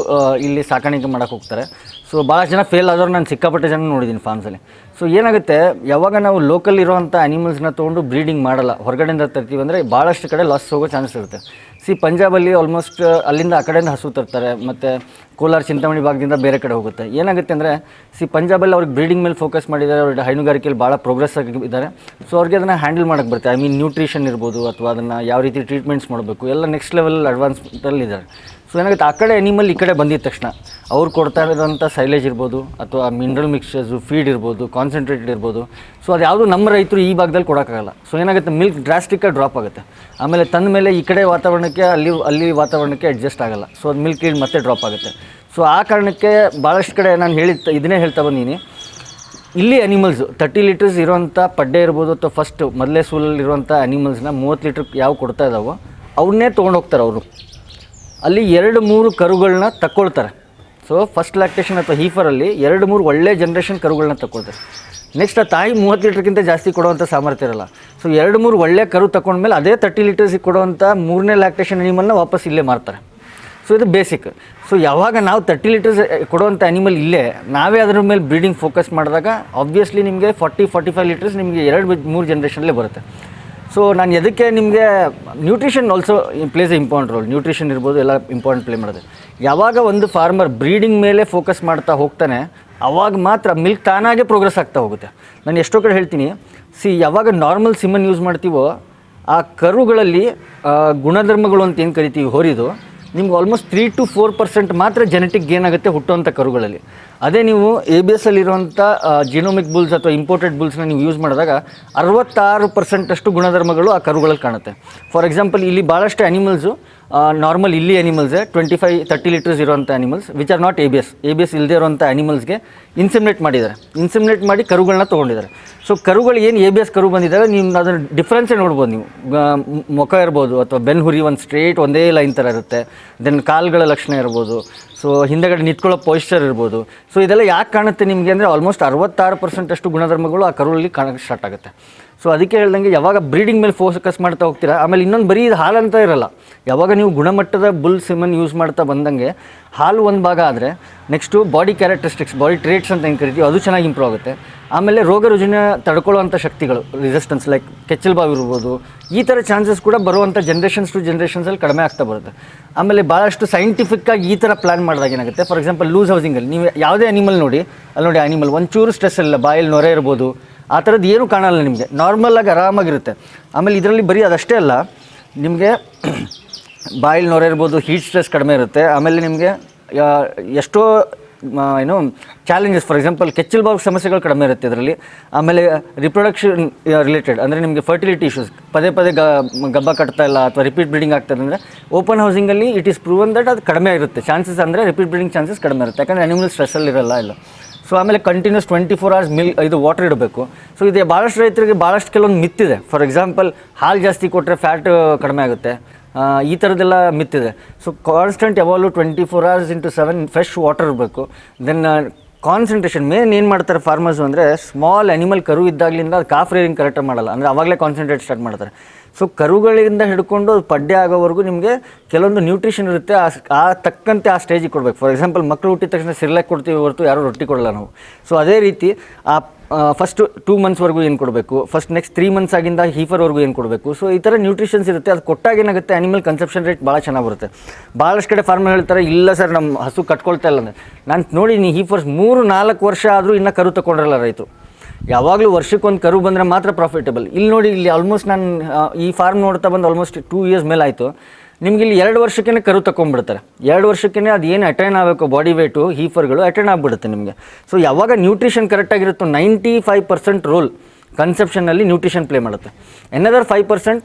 ಇಲ್ಲಿ ಸಾಕಾಣಿಕೆ ಮಾಡೋಕೆ ಹೋಗ್ತಾರೆ. ಸೊ ಭಾಳಷ್ಟು ಜನ ಫೇಲ್ ಆದವ್ರು ನಾನು ಸಿಕ್ಕಾಪಟ್ಟೆ ಜನ ನೋಡಿದ್ದೀನಿ ಫಾರ್ಮ್ಸಲ್ಲಿ ಸೊ ಏನಾಗುತ್ತೆ, ಯಾವಾಗ ನಾವು ಲೋಕಲ್ ಇರೋವಂಥ ಅನಿಮಲ್ಸ್ನ ತೊಗೊಂಡು ಬ್ರೀಡಿಂಗ್ ಮಾಡಲ್ಲ, ಹೊರಗಡೆಯಿಂದ ತರ್ತೀವಿ ಅಂದರೆ ಭಾಳಷ್ಟು ಕಡೆ ಲಾಸ್ ಹೋಗೋ ಚಾನ್ಸ್ ಇರುತ್ತೆ. ಸಿ ಪಂಜಾಬಲ್ಲಿ ಆಲ್ಮೋಸ್ಟ್ ಅಲ್ಲಿಂದ ಆ ಕಡೆಯಿಂದ ಹಸು ತರ್ತಾರೆ, ಮತ್ತು ಕೋಲಾರ, ಚಿಂತಾಮಣಿ ಭಾಗದಿಂದ ಬೇರೆ ಕಡೆ ಹೋಗುತ್ತೆ. ಏನಾಗುತ್ತೆ ಅಂದರೆ ಸಿ ಪಂಜಾಬಲ್ಲಿ ಅವ್ರಿಗೆ ಬ್ರೀಡಿಂಗ್ ಮೇಲೆ ಫೋಕಸ್ ಮಾಡಿದ್ದಾರೆ ಅವ್ರಿಗೆ ಹೈನುಗಾರಿಕೆಯಲ್ಲಿ ಭಾಳ ಪ್ರೋಗ್ರೆಸ್ ಆಗಿದ್ದಾರೆ ಸೊ ಅವ್ರಿಗೆ ಅದನ್ನು ಹ್ಯಾಂಡಲ್ ಮಾಡೋಕ್ಕೆ ಬರುತ್ತೆ. ಐ ಮೀನ್ ನ್ಯೂಟ್ರಿಷನ್ ಇರ್ಬೋದು, ಅಥವಾ ಅದನ್ನು ಯಾವ ರೀತಿ ಟ್ರೀಟ್ಮೆಂಟ್ಸ್ ಮಾಡಬೇಕು, ಎಲ್ಲ ನೆಕ್ಸ್ಟ್ ಲೆವೆಲ್ ಅಡ್ವಾನ್ಸ್ಮೆಂಟಲ್ಲಿ ಇದ್ದಾರೆ ಸೊ ಏನಾಗುತ್ತೆ ಆ ಕಡೆ ಅನಿಮಲ್ ಈ ಕಡೆ ಬಂದಿದ ತಕ್ಷಣ. ಅವ್ರು ಕೊಡ್ತಾ ಇರೋದಂಥ ಸೈಲೇಜ್ ಇರ್ಬೋದು, ಅಥವಾ ಮಿನರಲ್ ಮಿಕ್ಸ್ಚರ್ಸು ಫೀಡ್ ಇರ್ಬೋದು ಕಾನ್ಸಂಟ್ರೇಟೆಡ್ ಇರ್ಬೋದು. ಸೊ ಅದು ಯಾವುದು ನಮ್ಮ ರೈತರು ಈ ಭಾಗದಲ್ಲಿ ಕೊಡೋಕ್ಕಾಗಲ್ಲ. ಸೊ ಏನಾಗುತ್ತೆ ಮಿಲ್ಕ್ ಡ್ರಾಸ್ಟಿಕ್ಕಾಗಿ ಡ್ರಾಪ್ ಆಗುತ್ತೆ. ಆಮೇಲೆ ತಂದ ಮೇಲೆ ಈ ಕಡೆ ವಾತಾವರಣಕ್ಕೆ, ಅಲ್ಲಿ ಅಲ್ಲಿ ವಾತಾವರಣಕ್ಕೆ ಅಡ್ಜಸ್ಟ್ ಆಗಲ್ಲ. ಸೊ ಅದು ಮಿಲ್ಕ್ ಇಲ್ಲಿ ಮತ್ತೆ ಡ್ರಾಪ್ ಆಗುತ್ತೆ. ಸೊ ಆ ಕಾರಣಕ್ಕೆ ಭಾಳಷ್ಟು ಕಡೆ ನಾನು ಹೇಳಿ ಇದನ್ನೇ ಹೇಳ್ತಾ ಬಂದೀನಿ. ಇಲ್ಲಿ ಅನಿಮಲ್ಸು ತರ್ಟಿ ಲೀಟರ್ಸ್ ಇರೋಂಥ ಪಡ್ಡೆ ಇರ್ಬೋದು, ಅಥವಾ ಫಸ್ಟ್ ಮೊದಲೇ ಸೂಲಲ್ಲಿ ಇರುವಂಥ ಅನಿಮಲ್ಸ್ನ ಮೂವತ್ತು ಲೀಟ್ರ್ ಯಾವ ಕೊಡ್ತಾ ಇದ್ದಾವೋ ಅವನ್ನೇ ತೊಗೊಂಡು ಹೋಗ್ತಾರೆ ಅವರು. ಅಲ್ಲಿ ಎರಡು ಮೂರು ಕರುಗಳನ್ನ ತಕ್ಕೊಳ್ತಾರೆ. ಸೊ ಫಸ್ಟ್ ಲ್ಯಾಕ್ಟೇಷನ್ ಅಥವಾ ಹೀಫರಲ್ಲಿ ಎರಡು ಮೂರು ಒಳ್ಳೆ ಜನ್ರೇಷನ್ ಕರುಗಳನ್ನ ತಗೊಳ್ತಾರೆ ನೆಕ್ಸ್ಟ್ ಆ ತಾಯಿ ಮೂವತ್ತು ಲೀಟ್ರ್ಗಿಂತ ಜಾಸ್ತಿ ಕೊಡುವಂಥ ಸಾಮರ್ಥ್ಯ ಇರಲ್ಲ. ಸೊ ಎರಡು ಮೂರು ಒಳ್ಳೆ ಕರು ತಗೊಂಡ್ಮೇಲೆ ಅದೇ ತರ್ಟಿ ಲೀಟರ್ಸಿಗೆ ಕೊಡುವಂಥ ಮೂರನೇ ಲ್ಯಾಕ್ಟೇಷನ್ ಅನಿಮಲ್ನ ವಾಪಸ್ ಇಲ್ಲೇ ಮಾರ್ತಾರೆ. ಸೊ ಇದು ಬೇಸಿಕ್ ಸೊ ಯಾವಾಗ ನಾವು ತರ್ಟಿ ಲೀಟರ್ಸ್ ಕೊಡುವಂಥ ಅನಿಮಲ್ ಇಲ್ಲೇ, ನಾವೇ ಅದರ ಮೇಲೆ ಬ್ರೀಡಿಂಗ್ ಫೋಕಸ್ ಮಾಡಿದಾಗ ಆಬ್ವಿಯಸ್ಲಿ ನಿಮಗೆ ಫಾರ್ಟಿ ಫಾರ್ಟಿ ಫೈವ್ ಲೀಟರ್ಸ್ ನಿಮಗೆ ಎರಡು ಮೂರು ಜನ್ರೇಷನ್ಲೇ ಬರುತ್ತೆ. ಸೊ ನಾನು ಎದಕ್ಕೆ ನಿಮಗೆ nutrition also plays important role nutrition ಇರ್ಬೋದು, ಎಲ್ಲ ಇಂಪಾರ್ಟೆಂಟ್ ಪ್ಲೇ ಮಾಡೋದು ಯಾವಾಗ ಒಂದು ಫಾರ್ಮರ್ ಬ್ರೀಡಿಂಗ್ ಮೇಲೆ ಫೋಕಸ್ ಮಾಡ್ತಾ ಹೋಗ್ತಾನೆ, ಅವಾಗ ಮಾತ್ರ ಮಿಲ್ಕ್ ತಾನಾಗೆ ಪ್ರೋಗ್ರೆಸ್ ಆಗ್ತಾ ಹೋಗುತ್ತೆ. ನಾನು ಎಷ್ಟೋ ಕಡೆ ಹೇಳ್ತೀನಿ. ಸಿ ಯಾವಾಗ ನಾರ್ಮಲ್ ಸಿಮನ್ ಯೂಸ್ ಮಾಡ್ತೀವೋ, ಆ ಕರುಗಳಲ್ಲಿ ಗುಣಧರ್ಮಗಳು ಅಂತ ಏನು ಕರಿತೀವಿ, ಹೊರಿದು ನಿಮ್ಗೆ almost three to four percent ಮಾತ್ರ ಜೆನೆಟಿಕ್ ಗೇನ್ ಆಗುತ್ತೆ ಹುಟ್ಟುವಂಥ ಕರುಗಳಲ್ಲಿ. ಅದೇ ನೀವು ಎ ಬಿ ಎಸ್ ಅಲ್ಲಿರುವಂಥ ಜಿನೋಮಿಕ್ ಬುಲ್ಸ್ ಅಥವಾ ಇಂಪೋರ್ಟೆಡ್ ಬುಲ್ಸ್ನ ನೀವು ಯೂಸ್ ಮಾಡಿದಾಗ ಅರವತ್ತಾರು ಪರ್ಸೆಂಟಷ್ಟು ಗುಣಧರ್ಮಗಳು ಆ ಕರುಗಳಲ್ಲಿ ಕಾಣುತ್ತೆ. ಫಾರ್ ಎಕ್ಸಾಂಪಲ್ ಇಲ್ಲಿ ಭಾಳಷ್ಟು ಅನಿಮಲ್ಸು ನಾರ್ಮಲ್ ಇಲ್ಲಿ ಅನಿಮಲ್ಸೇ ಟ್ವೆಂಟಿ ಫೈವ್ ತರ್ಟಿ ಲೀಟರ್ಸ್ ಇರುವಂಥ animals which are not A B S A B S ಇಲ್ಲದೆ ಇರುವಂಥ ಅನಿಮಲ್ಸ್ಗೆ ಇನ್ಸಿಮಿನೇಟ್ ಮಾಡಿದ್ದಾರೆ. ಇನ್ಸಿಮಿನೇಟ್ ಮಾಡಿ ಕರುಗಳನ್ನ ತೊಗೊಂಡಿದ್ದಾರೆ. ಸೊ ಕರುಗಳು ಏನು ಎ ಬಿ ಎಸ್ ಕರು ಬಂದಿದ್ದಾವೆ, ನೀವು ಅದನ್ನು ಡಿಫ್ರೆನ್ಸೇ ನೋಡ್ಬೋದು ನೀವು. ಮುಖ ಇರ್ಬೋದು, ಅಥವಾ ಬೆನ್ ಹುರಿ ಒಂದು ಸ್ಟ್ರೇಟ್ ಒಂದೇ ಲೈನ್ ಥರ ಇರುತ್ತೆ. ದೆನ್ ಕಾಲುಗಳ ಲಕ್ಷಣ ಇರ್ಬೋದು. ಸೊ ಹಿಂದೆಗಡೆ ನಿಂತ್ಕೊಳ್ಳೋ ಪೋಸ್ಚರ್ ಇರ್ಬೋದು. ಸೊ ಇದೆಲ್ಲ ಯಾಕೆ ಕಾಣುತ್ತೆ ನಿಮಗೆ ಅಂದರೆ ಆಲ್ಮೋಸ್ಟ್ ಅರವತ್ತಾರು ಪರ್ಸೆಂಟ್ ಅಷ್ಟು ಗುಣಧರ್ಮಗಳು ಆ ಕರುಳಲ್ಲಿ ಕಾಣಕ್ಕೆ ಸ್ಟಾರ್ಟ್ ಆಗುತ್ತೆ. ಸೊ ಅದಕ್ಕೆ ಹೇಳ್ದಂಗೆ ಯಾವಾಗ ಬ್ರೀಡಿಂಗ್ ಮೇಲೆ ಫೋಕಸ್ ಮಾಡ್ತಾ ಹೋಗ್ತೀರಾ? ಆಮೇಲೆ ಇನ್ನೊಂದು ಬರೀ ಇದು ಹಾಲು ಅಂತ ಇರಲ್ಲ. ಯಾವಾಗ ನೀವು ಗುಣಮಟ್ಟದ ಬುಲ್ ಸಿಮನ್ ಯೂಸ್ ಮಾಡ್ತಾ ಬಂದಂಗೆ ಹಾಲು ಒಂದು ಭಾಗ ಆದರೆ next body characteristics body traits ಅಂತ ಏನು ಕರಿತೀವಿ, ಅದು ಚೆನ್ನಾಗಿ ಇಂಪ್ರೂವ್ ಆಗುತ್ತೆ. ಆಮೇಲೆ ರೋಗ ರುಜಿನ ತಡ್ಕೊಳ್ಳುವಂಥ ಶಕ್ತಿಗಳು ರೆಸಿಸ್ಟೆನ್ಸ್ ಲೈಕ್ ಕೆಚ್ಚಲ್ ಬಾವು ಇರ್ಬೋದು, ಈ ಥರ ಚಾನ್ಸಸ್ ಕೂಡ ಬರುವಂಥ ಜನ್ರೇಷನ್ಸ್ ಟು ಜನ್ರೇಷನ್ಸಲ್ಲಿ ಕಡಿಮೆ ಆಗ್ತಾ ಬರುತ್ತೆ. ಆಮೇಲೆ ಭಾಳಷ್ಟು ಸೈಂಟಿಫಿಕ್ಕಾಗಿ ಈ ಥರ ಪ್ಲ್ಯಾನ್ ಮಾಡಿದಾಗ ಏನಾಗುತ್ತೆ? ಫಾರ್ ಎಕ್ಸಾಂಪಲ್ ಲೂಸ್ ಹೌಸಿಂಗಲ್ಲಿ ನೀವು ಯಾವುದೇ ಅನಿಮಲ್ ನೋಡಿ, ಅಲ್ಲಿ ನೋಡಿ ಅನಿಮಲ್ ಒಂಚೂರು ಸ್ಟ್ರೆಸ್ ಇಲ್ಲ, ಬಾಯಲ್ಲಿ ನೊರೆ ಇರ್ಬೋದು ಆ ಥರದ್ದು ಏನೂ ಕಾಣಲ್ಲ ನಿಮಗೆ. ನಾರ್ಮಲಾಗಿ ಆರಾಮಾಗಿರುತ್ತೆ. ಆಮೇಲೆ ಇದರಲ್ಲಿ ಬರೀ ಅದಷ್ಟೇ ಅಲ್ಲ, ನಿಮಗೆ ಬಾಯಿಲ್ ನೊರೆ ಇರ್ಬೋದು ಹೀಟ್ ಸ್ಟ್ರೆಸ್ ಕಡಿಮೆ ಇರುತ್ತೆ. ಆಮೇಲೆ ನಿಮಗೆ ಎಷ್ಟೋ ಏನು ಚಾಲೆಂಜಸ್ ಫಾರ್ ಎಕ್ಸಾಂಪಲ್ ಕೆಚ್ಚಲ್ ಬಾವು ಸಮಸ್ಯೆಗಳು ಕಡಿಮೆ ಇರುತ್ತೆ ಇದರಲ್ಲಿ. ಆಮೇಲೆ ರಿಪ್ರೊಡಕ್ಷನ್ ರಿಲೇಟೆಡ್ ಅಂದರೆ ನಿಮಗೆ ಫರ್ಟಿಲಿಟಿ ಇಶ್ಯೂಸ್ ಪದೇ ಪದೇ ಗಬ್ಬ ಕಟ್ತಾ ಇಲ್ಲ ಅಥವಾ ರಿಪೀಟ್ ಬ್ರೀಡಿಂಗ್ ಆಗ್ತದೆ ಅಂದರೆ ಓಪನ್ ಹೌಸಿಂಗಲ್ಲಿ ಇಟ್ ಈಸ್ ಪ್ರೂವನ್ ದಟ್ ಅದು ಕಡಿಮೆ ಇರುತ್ತೆ ಚಾನ್ಸಸ್ ಅಂದರೆ ರಿಪೀಟ್ ಬ್ರೀಡಿಂಗ್ ಚಾನ್ಸಸ್ ಕಡಿಮೆ ಇರುತ್ತೆ. ಯಾಕಂದರೆ ಅನಿಮಲ್ ಸ್ಟ್ರೆಸ್ಸಲ್ಲಿ ಇರಲ್ಲ ಇಲ್ಲ ಸೊ ಆಮೇಲೆ ಕಂಟಿನ್ಯೂಸ್ ಟ್ವೆಂಟಿ ಫೋರ್ ಅವರ್ಸ್ ಮಿಲ್ ಇದು ವಾಟರ್ ಇಡಬೇಕು. ಸೊ ಇದು ಭಾಳಷ್ಟು ರೈತರಿಗೆ ಭಾಳಷ್ಟು ಕೆಲವೊಂದು ಮಿತ್ತಿದೆ. ಫಾರ್ ಎಕ್ಸಾಂಪಲ್ ಹಾಲು ಜಾಸ್ತಿ ಕೊಟ್ಟರೆ ಫ್ಯಾಟ್ ಕಡಿಮೆ ಆಗುತ್ತೆ. ಈ ಥರದ್ದೆಲ್ಲ ಮಿತ್ತಿದೆ. ಸೊ ಕಾನ್ಸ್ಟೆಂಟ್ ಯಾವಾಗಲೂ twenty four hours into seven fresh water ಇರಬೇಕು ದೆನ್ ಕಾನ್ಸಂಟ್ರೇಷನ್ ಮೇನ್ ಏನು ಮಾಡ್ತಾರೆ ಫಾರ್ಮರ್ಸು ಅಂದರೆ ಸ್ಮಾಲ್ ಅನಿಮಲ್ ಕರು ಇದ್ದಾಗಲಿಂದ ಕಾಫ್ ರೇರಿಂಗ್ ಕರೆಕ್ಟಾಗಿ ಮಾಡಲ್ಲ. ಅಂದರೆ ಅವಾಗಲೇ ಕಾನ್ಸಂಟ್ರೇಟ್ ಸ್ಟಾರ್ಟ್ ಮಾಡ್ತಾರೆ. ಸೊ ಕರುಗಳಿಂದ ಹಿಡ್ಕೊಂಡು ಅದು ಪಡ್ಡೆ ಆಗೋವರೆಗೂ ನಿಮಗೆ ಕೆಲವೊಂದು ನ್ಯೂಟ್ರಿಷನ್ ಇರುತ್ತೆ. ಆ ಆ ತಕ್ಕಂತೆ ಆ ಸ್ಟೇಜಿಗೆ ಕೊಡಬೇಕು. ಫಾರ್ ಎಕ್ಸಾಂಪಲ್ ಮಕ್ಕಳು ಹುಟ್ಟಿದ ತಕ್ಷಣ ಸಿರ್ಲಾಕ್ ಕೊಡ್ತೀವಿ ಹೊರತು ಯಾರೂ ರೊಟ್ಟಿ ಕೊಡಲ್ಲ ನಾವು. ಸೊ ಅದೇ ರೀತಿ ಆ ಫಸ್ಟ್ ಟೂ ಮಂತ್ಸ್ವರೆಗೂ ಏನು ಕೊಡಬೇಕು? ಫಸ್ಟ್ ನೆಕ್ಸ್ಟ್ ತ್ರೀ ಮಂತ್ಸ್ ಆಗಿಂದ ಹೀಫರ್ವರೆಗೂ ಏನು ಕೊಡಬೇಕು? ಸೊ ಈ ಥರ ನ್ಯೂಟ್ರಿಷನ್ಸ್ ಇರುತ್ತೆ. ಅದು ಕೊಟ್ಟಾಗ ಏನಾಗುತ್ತೆ? ಅನಿಮಲ್ ಕನ್ಸಪ್ಷನ್ ರೇಟ್ ಭಾಳ ಚೆನ್ನಾಗಿ ಬರುತ್ತೆ. ಭಾಳಷ್ಟು ಕಡೆ ಫಾರ್ಮರ್ ಹೇಳ್ತಾರೆ, ಇಲ್ಲ ಸರ್ ನಮ್ಮ ಹಸು ಕಟ್ಕೊಳ್ತಾ ಇಲ್ಲ. ಅಂದರೆ ನಾನು ನೋಡಿ ನೀ ಹೀಫರ್ಸ್ ಮೂರು ನಾಲ್ಕು ವರ್ಷ ಆದರೂ ಇನ್ನೂ ಕರು ತಗೊಂಡಿರಲ್ಲ ರೈತರು. ಯಾವಾಗಲೂ ವರ್ಷಕ್ಕೊಂದು ಕರು ಬಂದರೆ ಮಾತ್ರ ಪ್ರಾಫಿಟಬಲ್ ಇಲ್ಲಿ ನೋಡಿ, ಇಲ್ಲಿ ಆಲ್ಮೋಸ್ಟ್ ನಾನು ಈ ಫಾರ್ಮ್ ನೋಡ್ತಾ ಬಂದು ಆಲ್ಮೋಸ್ಟ್ ಟೂ ಇಯರ್ಸ್ ಮೇಲೆ ಆಯಿತು. ನಿಮ್ಗೆ ಇಲ್ಲಿ ಎರಡು ವರ್ಷಕ್ಕೇ ಕರು ತಗೊಂಡ್ಬಿಡ್ತಾರೆ ಎರಡು ವರ್ಷಕ್ಕೇ ಅದು ಏನು ಅಟೈನ್ ಆಗಬೇಕು ಬಾಡಿ ವೇಟು ಹೀಫರ್ಗಳು ಅಟೈನ್ ಆಗಿಬಿಡುತ್ತೆ ನಿಮಗೆ. ಸೊ ಯಾವಾಗ ನ್ಯೂಟ್ರಿಷನ್ ಕರೆಕ್ಟಾಗಿರುತ್ತೋ ನೈಂಟಿ ಫೈವ್ ಪರ್ಸೆಂಟ್ ರೋಲ್ ಕನ್ಸೆಪ್ಷನಲ್ಲಿ ನ್ಯೂಟ್ರಿಷನ್ ಪ್ಲೇ ಮಾಡುತ್ತೆ. ಎನ್ನದರ್ ಫೈವ್ ಪರ್ಸೆಂಟ್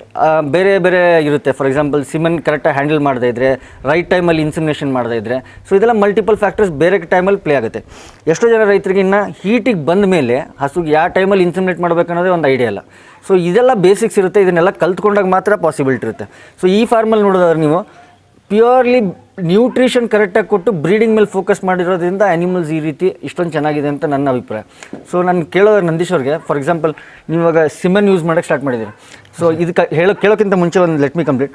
ಬೇರೆ ಬೇರೆ ಇರುತ್ತೆ. ಫಾರ್ ಎಕ್ಸಾಂಪಲ್ ಸಿಮನ್ ಕರೆಕ್ಟಾಗಿ ಹ್ಯಾಂಡಲ್ ಮಾಡದೇ ಇದ್ದರೆ ರೈಟ್ ಟೈಮಲ್ಲಿ ಇನ್ಸಿಮಿನೇಷನ್ ಮಾಡದೇ ಇದ್ದರೆ ಸೊ ಇದೆಲ್ಲ ಮಲ್ಟಿಪಲ್ ಫ್ಯಾಕ್ಟರ್ಸ್ ಬೇರೆ ಟೈಮಲ್ಲಿ ಪ್ಲೇ ಆಗುತ್ತೆ. ಎಷ್ಟೋ ಜನ ರೈತರಿಗೆ ಇನ್ನು ಹೀಟಿಗೆ ಬಂದ ಮೇಲೆ ಹಸುಗೆ ಯಾವ ಟೈಮಲ್ಲಿ ಇನ್ಸಿಮಿನೇಟ್ ಮಾಡಬೇಕು ಅನ್ನೋದೇ ಒಂದು ಐಡಿಯಾ ಇಲ್ಲ ಸೊ ಇದೆಲ್ಲ ಬೇಸಿಕ್ಸ್ ಇರುತ್ತೆ, ಇದನ್ನೆಲ್ಲ ಕಲ್ತ್ಕೊಂಡಾಗ ಮಾತ್ರ ಪಾಸಿಬಿಲಿಟಿ ಇರುತ್ತೆ. ಸೊ ಈ ಫಾರ್ಮಲ್ಲಿ ನೋಡೋದಾದ್ರೆ ನೀವು ಪ್ಯೂರ್ಲಿ ನ್ಯೂಟ್ರಿಷನ್ ಕರೆಕ್ಟಾಗಿ ಕೊಟ್ಟು ಬ್ರೀಡಿಂಗ್ ಮೇಲೆ ಫೋಕಸ್ ಮಾಡಿರೋದ್ರಿಂದ ಆ್ಯನಿಮಲ್ಸ್ ಈ ರೀತಿ ಇಷ್ಟೊಂದು ಚೆನ್ನಾಗಿದೆ ಅಂತ ನನ್ನ ಅಭಿಪ್ರಾಯ. ಸೊ ನಾನು ಕೇಳೋ ನಂದೀಶ್ ಅವ್ರಿಗೆ ಫಾರ್ ಎಕ್ಸಾಂಪಲ್ ನೀವಾಗ ಇವಾಗ ಸಿಮನ್ ಯೂಸ್ ಮಾಡೋಕ್ಕೆ ಸ್ಟಾರ್ಟ್ ಮಾಡಿದ್ದೀರಿ. ಸೊ ಇದಕ್ಕೆ ಹೇಳೋ, ಕೇಳೋಕ್ಕಿಂತ ಮುಂಚೆ ಒಂದು ಲೆಟ್ ಮಿ ಕಂಪ್ಲೀಟ್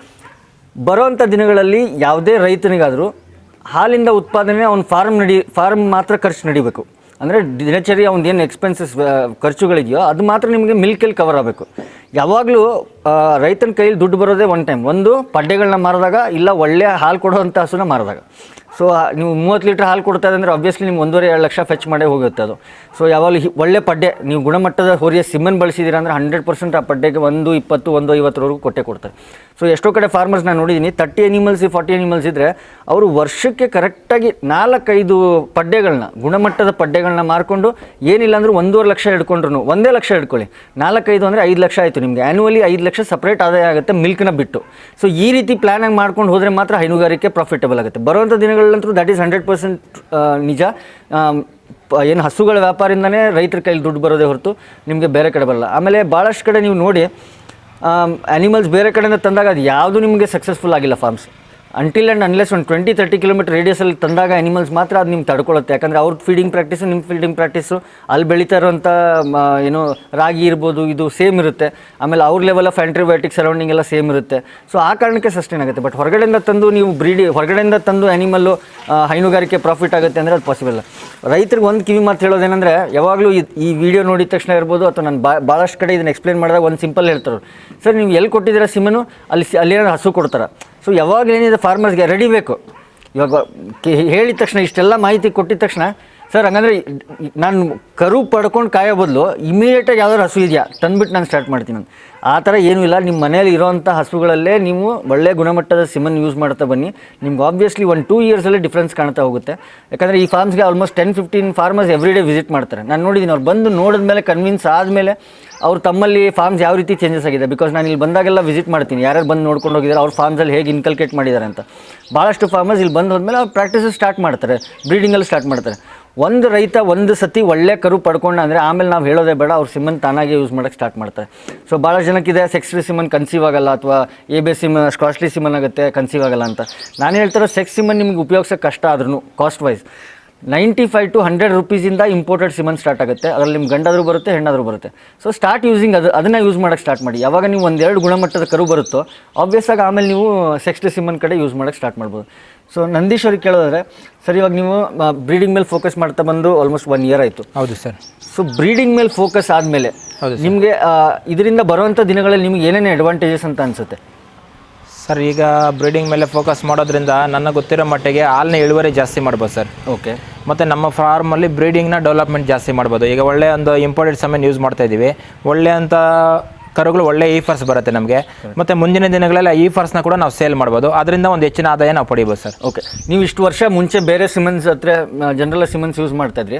ಬರೋವಂಥ ದಿನಗಳಲ್ಲಿ ಯಾವುದೇ ರೈತನಿಗಾದರೂ ಹಾಲಿಂದ ಉತ್ಪಾದನೆ, ಅವ್ನು ಫಾರ್ಮ್ ನಡಿ ಫಾರ್ಮ್ ಮಾತ್ರ ಖರ್ಚು ನಡಿಬೇಕು. ಅಂದರೆ ದಿನಚರಿ ಒಂದು ಏನು ಎಕ್ಸ್ಪೆನ್ಸಸ್ ಖರ್ಚುಗಳಿದೆಯೋ ಅದು ಮಾತ್ರ ನಿಮಗೆ ಮಿಲ್ಕಲ್ಲಿ ಕವರ್ ಆಗಬೇಕು. ಯಾವಾಗಲೂ ರೈತನ ಕೈಯಲ್ಲಿ ದುಡ್ಡು ಬರೋದೇ ಒನ್ ಟೈಮ್ ಒಂದು ಪಡ್ಡೆಗಳನ್ನ ಮಾರಿದಾಗ ಇಲ್ಲ ಒಳ್ಳೆಯ ಹಾಲು ಕೊಡೋವಂಥ ಹಸುನ ಮಾರಿದಾಗ. ಸೊ ನೀವು ಮೂವತ್ತು ಲೀಟ್ರ್ ಹಾಲು ಕೊಡ್ತಾ ಇದೆ ಅಂದರೆ ನಿಮ್ಗೆ ಒಂದೂವರೆ, ಎರಡು ಲಕ್ಷ ಫೆಚ್ ಮಾಡೇ ಹೋಗುತ್ತೆ ಅದು. ಸೊ ಯಾವಾಗಲೂ ಒಳ್ಳೆ ಪಡ್ಡೆ, ನೀವು ಗುಣಮಟ್ಟದ ಹೊರಿಯ ಸಿಮ್ಮನ್ನು ಬಳಸಿದ್ದೀರಾ ಅಂದರೆ ಹಂಡ್ರೆಡ್ ಪರ್ಸೆಂಟ್ ಆ ಪಡ್ಡೆಗೆ ಒಂದು, ಇಪ್ಪತ್ತು, ಒಂದು ಐವತ್ತರವರೆಗೂ ಕೊಟ್ಟೆ ಕೊಡ್ತಾರೆ. ಸೊ ಎಷ್ಟೋ ಕಡೆ ಫಾರ್ಮರ್ಸ್ ನಾನು ನೋಡಿದ್ದೀನಿ ತರ್ಟಿ ಅನಿಮಲ್ಸ್ ಫಾರ್ಟಿ ಅನಿಮಲ್ಸ್ ಇದ್ದರೆ ಅವರು ವರ್ಷಕ್ಕೆ ಕರೆಕ್ಟಾಗಿ ನಾಲ್ಕೈದು ಪಡ್ಡೆಗಳನ್ನ ಗುಣಮಟ್ಟದ ಪಡ್ಡೆಗಳನ್ನ ಮಾರ್ಕೊಂಡು ಏನಿಲ್ಲ ಅಂದರೂ ಒಂದೂವರೆ ಲಕ್ಷ ಹಿಡ್ಕೊಂಡ್ರು ಒಂದೇ ಲಕ್ಷ ಹಿಡ್ಕೊಳ್ಳಿ. ನಾಲ್ಕೈದು ಅಂದರೆ ಐದು ಲಕ್ಷ ಆಯಿತು ನಿಮಗೆ. ಆ್ಯನ್ಯುವಲಿ ಐದು ಲಕ್ಷ ಸಪ್ರೇಟ್ ಆದಾಯ ಆಗುತ್ತೆ ಮಿಲ್ಕ್ನ ಬಿಟ್ಟು. ಸೊ ಈ ರೀತಿ ಪ್ಲ್ಯಾನಾಗಿ ಮಾಡ್ಕೊಂಡು ಹೋದರೆ ಮಾತ್ರ ಹೈನುಗಾರಿಕೆ ಪ್ರಾಫಿಟಬಲ್ ಆಗುತ್ತೆ. ಬರುವಂಥ ದಿನಗಳಂತೂ ದಟ್ ಈಸ್ ಹಂಡ್ರೆಡ್ ಪರ್ಸೆಂಟ್ ನಿಜ. ಏನು ಹಸುಗಳ ವ್ಯಾಪಾರಿಂದನೇ ರೈತರ ಕೈಲಿ ದುಡ್ಡು ಬರೋದೇ ಹೊರತು, ನಿಮಗೆ ಬೇರೆ ಕಡೆ ಬರಲ್ಲ. ಆಮೇಲೆ ಭಾಳಷ್ಟು ಕಡೆ ನೀವು ನೋಡಿ ಆ್ಯನಿಮಲ್ಸ್ ಬೇರೆ ಕಡೆಯಿಂದ ತಂದಾಗ ಅದು ಯಾವುದು ನಿಮಗೆ ಸಕ್ಸಸ್ಫುಲ್ ಆಗಿಲ್ಲ ಫಾರ್ಮ್ಸ್ ಅಂಟಿಲ್ ಆ್ಯಂಡ್ ಅನ್ಲೆಸ್ ಒಂದು ಟ್ವೆಂಟಿ ತರ್ಟಿ ಕಿಲೋಮೀಟರ್ ರೇಡಿಯಸಲ್ಲಿ ತಂದಾಗ ಅನಿಮಲ್ಸ್ ಮಾತ್ರ ಅದು ನಿಮ್ಗೆ ತಡ್ಕೊಳ್ಳುತ್ತೆ ಯಾಕಂದರೆ ಅವ್ರ ಫೀಡಿಂಗ್ ಪ್ರಾಕ್ಟೀಸು ನಿಮ್ಮ ಫೀಡಿಂಗ್ ಪ್ರಾಕ್ಟೀಸು ಅಲ್ಲಿ ಬೆಳೀತಾ ಇರೋಂಥ ಏನು ರಾಗಿ ಇರ್ಬೋದು, ಇದು ಸೇಮ್ ಇರುತ್ತೆ. ಆಮೇಲೆ ಅವ್ರ ಲೆವೆಲ್ ಆಫ್ ಆ್ಯಂಟ್ರಿಬಯೋಟಿಕ್ ಸರೌಂಡಿಂಗ್ ಎಲ್ಲ ಸೇಮ್ ಇರುತ್ತೆ. ಸೊ ಆ ಕಾರಣಕ್ಕೆ ಸಸ್ಟೈನ್ ಆಗುತ್ತೆ. ಬಟ್ ಹೊರಗಡೆಯಿಂದ ತಂದು ನೀವು ಬ್ರೀಡಿ ಹೊರಗಡೆಯಿಂದ ತಂದು ಆ್ಯನಿಮಲ್ಲು ಹೈನುಗಾರಿಕೆ ಪ್ರಾಫಿಟ್ ಆಗುತ್ತೆ ಅಂದರೆ ಅದು ಪಾಸಿಬಲ್ ರೈತರಿಗೆ ಒಂದು ಕಿವಿ ಮಾತು ಹೇಳೋದೇನೆಂದರೆ, ಯಾವಾಗಲೂ ಈ- ಈ ವಿಡಿಯೋ ನೋಡಿದ ತಕ್ಷಣ ಇರ್ಬೋದು, ಅಥವಾ ನಾನು ಬಾ ಭಾಳಷ್ಟು ಕಡೆ ಇದನ್ನು ಎಕ್ಸ್ಪ್ಲೇನ್ ಮಾಡಿದಾಗ ಒಂದು ಸಿಂಪಲ್ ಹೇಳ್ತಾರೆ ಸರ್ ನೀವು ಎಲ್ಲಿ ಕೊಟ್ಟಿದ್ದೀರಾ ಸಿಮೆನು? ಅಲ್ಲಿ ಅಲ್ಲಿ ಏನಾದ್ರು ಹಸು ಕೊಡ್ತಾರೆ? ಸೊ ಯಾವಾಗ ಏನಿದೆ ಫಾರ್ಮರ್ಸ್ಗೆ ರೆಡಿ ಬೇಕು. ಇವಾಗ ಹೇಳಿದ ತಕ್ಷಣ ಇಷ್ಟೆಲ್ಲ ಮಾಹಿತಿ ಕೊಟ್ಟಿದ ತಕ್ಷಣ ಸರ್, ಹಂಗಂದ್ರೆ ನಾನು ಕರು ಪಡ್ಕೊಂಡು ಕಾಯೋ ಬದಲು ಇಮಿಡಿಯೇಟಾಗಿ ಯಾವ್ದಾದ್ರು ಹಸು ಇದೆಯಾ? ತಂದ್ಬಿಟ್ಟು ನಾನು ಸ್ಟಾರ್ಟ್ ಮಾಡ್ತೀನಿ ಅಂತ ಆ ಥರ ಏನೂ ಇಲ್ಲ. ನಿಮ್ಮ ಮನೇಲಿ ಇರೋವಂಥ ಹಸುಗಳಲ್ಲೇ ನೀವು ಒಳ್ಳೆ ಗುಣಮಟ್ಟದ ಸಿಮನ್ ಯೂಸ್ ಮಾಡ್ತಾ ಬನ್ನಿ. ನಿಮ್ಗೆ ಆಬ್ವಿಯಸ್ಲಿ ಒಂದು ಟೂ ಇಯರ್ಸಲ್ಲೇ ಡಿಫ್ರೆನ್ಸ್ ಕಾಣ್ತಾ ಹೋಗುತ್ತೆ. ಯಾಕಂದರೆ ಈ ಫಾರ್ಮ್ಸ್ಗೆ almost ten fifteen farmers every day visit ಮಾಡ್ತಾರೆ. ನಾನು ನೋಡಿದ್ದೀನಿ ಅವ್ರು ಬಂದು ನೋಡಿದ ಮೇಲೆ ಕನ್ವಿನ್ಸ್ ಆದಮೇಲೆ ಅವ್ರು ತಮ್ಮಲ್ಲಿ ಫಾರ್ಮ್ಸ್ ಯಾವ ರೀತಿ ಚೇಂಜಸ್ ಆಗಿದೆ. ಬಿಕಾಸ್ ನಾನು ಇಲ್ಲಿ ಬಂದಾಗೆಲ್ಲ ವಿಸಿಟ್ ಮಾಡ್ತೀನಿ. ಯಾರ್ಯಾರು ಬಂದು ನೋಡ್ಕೊಂಡು ಹೋಗಿದ್ದಾರೆ ಅವ್ರ ಫಾರ್ಮ್ಸಲ್ಲಿ ಹೇಗೆ ಇನ್ಕಲ್ಕೇಟ್ ಮಾಡಿದ್ದಾರೆ ಅಂತ. ಭಾಳಷ್ಟು ಫಾರ್ಮರ್ಸ್ ಇಲ್ಲಿ ಬಂದು ಹೋದ್ಮೇಲೆ ಅವ್ರು ಪ್ರಾಕ್ಟೀಸಸ್ ಸ್ಟಾರ್ಟ್ ಮಾಡ್ತಾರೆ. ಬ್ರೀಡಿಂಗಲ್ಲಿ ಸ್ಟಾರ್ಟ್ ಮಾಡ್ತಾರೆ. ಒಂದು ರೈತ ಒಂದು ಸತಿ ಒಳ್ಳೆ ಕರು ಪಡ್ಕೊಂಡ ಅಂದರೆ ಆಮೇಲೆ ನಾವು ಹೇಳೋದೇ ಬೇಡ, ಅವ್ರು ಸಿಮನ್ ತಾನಾಗೆ ಯೂಸ್ ಮಾಡೋಕ್ಕೆ ಸ್ಟಾರ್ಟ್ ಮಾಡ್ತಾರೆ. ಸೊ ಭಾಳ ಜನಕ್ಕಿದೆ ಸೆಕ್ಸ್ರಿ ಸಿಮನ್ ಕನ್ಸೀವ್ ಆಗಲ್ಲ ಅಥವಾ A B sim costly semen ಆಗುತ್ತೆ ಕನ್ಸೀವ್ ಆಗಲ್ಲ ಅಂತ. ನಾನು ಹೇಳ್ತಿರೋ ಸೆಕ್ಸ್ ಸಿಮನ್ ನಿಮ್ಗೆ ಉಪಯೋಗಿಸೋಕೆ ಕಷ್ಟ ಆದ್ರೂ cost wise ninety five to hundred ರುಪೀಸಿಂದ imported semen start ಆಗುತ್ತೆ, ಅದರಲ್ಲಿ ನಿಮ್ಮ ಗಂಡಾದರೂ ಬರುತ್ತೆ, ಹೆಣ್ಣಾದರೂ ಬರುತ್ತೆ. ಸೊ ಸ್ಟಾರ್ಟ್ ಯೂಸಿಂಗ್ ಅದು, ಅದನ್ನು ಯೂಸ್ ಮಾಡೋಕ್ಕೆ ಸ್ಟಾರ್ಟ್ ಮಾಡಿ. ಯಾವಾಗ ನೀವು ಒಂದೆರಡು ಗುಣಮಟ್ಟದ ಕರು ಬರುತ್ತೋ ಆಬ್ವಿಯಸ್ ಆಗಿ ಆಮೇಲೆ ನೀವು ಸೆಕ್ಸ್ಟಿ ಸಿಮನ್ ಕಡೆ ಯೂಸ್ ಮಾಡೋಕ್ಕೆ ಸ್ಟಾರ್ಟ್ ಮಾಡ್ಬೋದು. ಸೊ ನಂದೀಶ್ ಅವ್ರಿಗೆ ಕೇಳೋದಾದ್ರೆ ಸರ್ ಇವಾಗ ನೀವು ಬ್ರೀಡಿಂಗ್ ಮೇಲೆ ಫೋಕಸ್ ಮಾಡ್ತಾ ಬಂದು ಆಲ್ಮೋಸ್ಟ್ ಒನ್ ಇಯರ್ ಆಯಿತು. ಹೌದು ಸರ್. ಸೊ ಬ್ರೀಡಿಂಗ್ ಮೇಲೆ ಫೋಕಸ್ ಆದಮೇಲೆ ಹೌದು ನಿಮಗೆ ಇದರಿಂದ ಬರುವಂಥ ದಿನಗಳಲ್ಲಿ ನಿಮ್ಗೆ ಏನೇನು ಅಡ್ವಾಂಟೇಜಸ್ ಅಂತ ಅನಿಸುತ್ತೆ? ಸರ್ ಈಗ ಬ್ರೀಡಿಂಗ್ ಮೇಲೆ ಫೋಕಸ್ ಮಾಡೋದ್ರಿಂದ ನನ್ನ ಗೊತ್ತಿರೋ ಮಟ್ಟಿಗೆ ಹಾಲಿನ ಇಳುವರಿ ಜಾಸ್ತಿ ಮಾಡ್ಬೋದು ಸರ್. ಓಕೆ ಮತ್ತು ನಮ್ಮ ಫಾರ್ಮಲ್ಲಿ ಬ್ರೀಡಿಂಗ್ನ ಡೆವಲಪ್ಮೆಂಟ್ ಜಾಸ್ತಿ ಮಾಡ್ಬೋದು. ಈಗ ಒಳ್ಳೆ ಒಂದು ಇಂಪೋರ್ಟೆಡ್ ಸಮಯ ಯೂಸ್ ಮಾಡ್ತಾ ಇದ್ದೀವಿ ಒಳ್ಳೆ ಅಂತ ಕರುಗಳು ಒಳ್ಳೆ ಈ ಫರ್ಸ್ ಬರುತ್ತೆ ನಮಗೆ. ಮತ್ತು ಮುಂದಿನ ದಿನಗಳಲ್ಲಿ ಈ ಫರ್ಸ್ನ ಕೂಡ ನಾವು ಸೇಲ್ ಮಾಡ್ಬೋದು. ಅದರಿಂದ ಒಂದು ಹೆಚ್ಚಿನ ಆದಾಯ ನಾವು ಪಡಿಬೋದು ಸರ್. ಓಕೆ ನೀವು ಇಷ್ಟು ವರ್ಷ ಮುಂಚೆ ಬೇರೆ ಸಿಮೆಂಟ್ಸ್ ಹತ್ರ ಜನರಲ್ ಸಿಮೆಂಟ್ಸ್ ಯೂಸ್ ಮಾಡ್ತಾ ಇದ್ರಿ.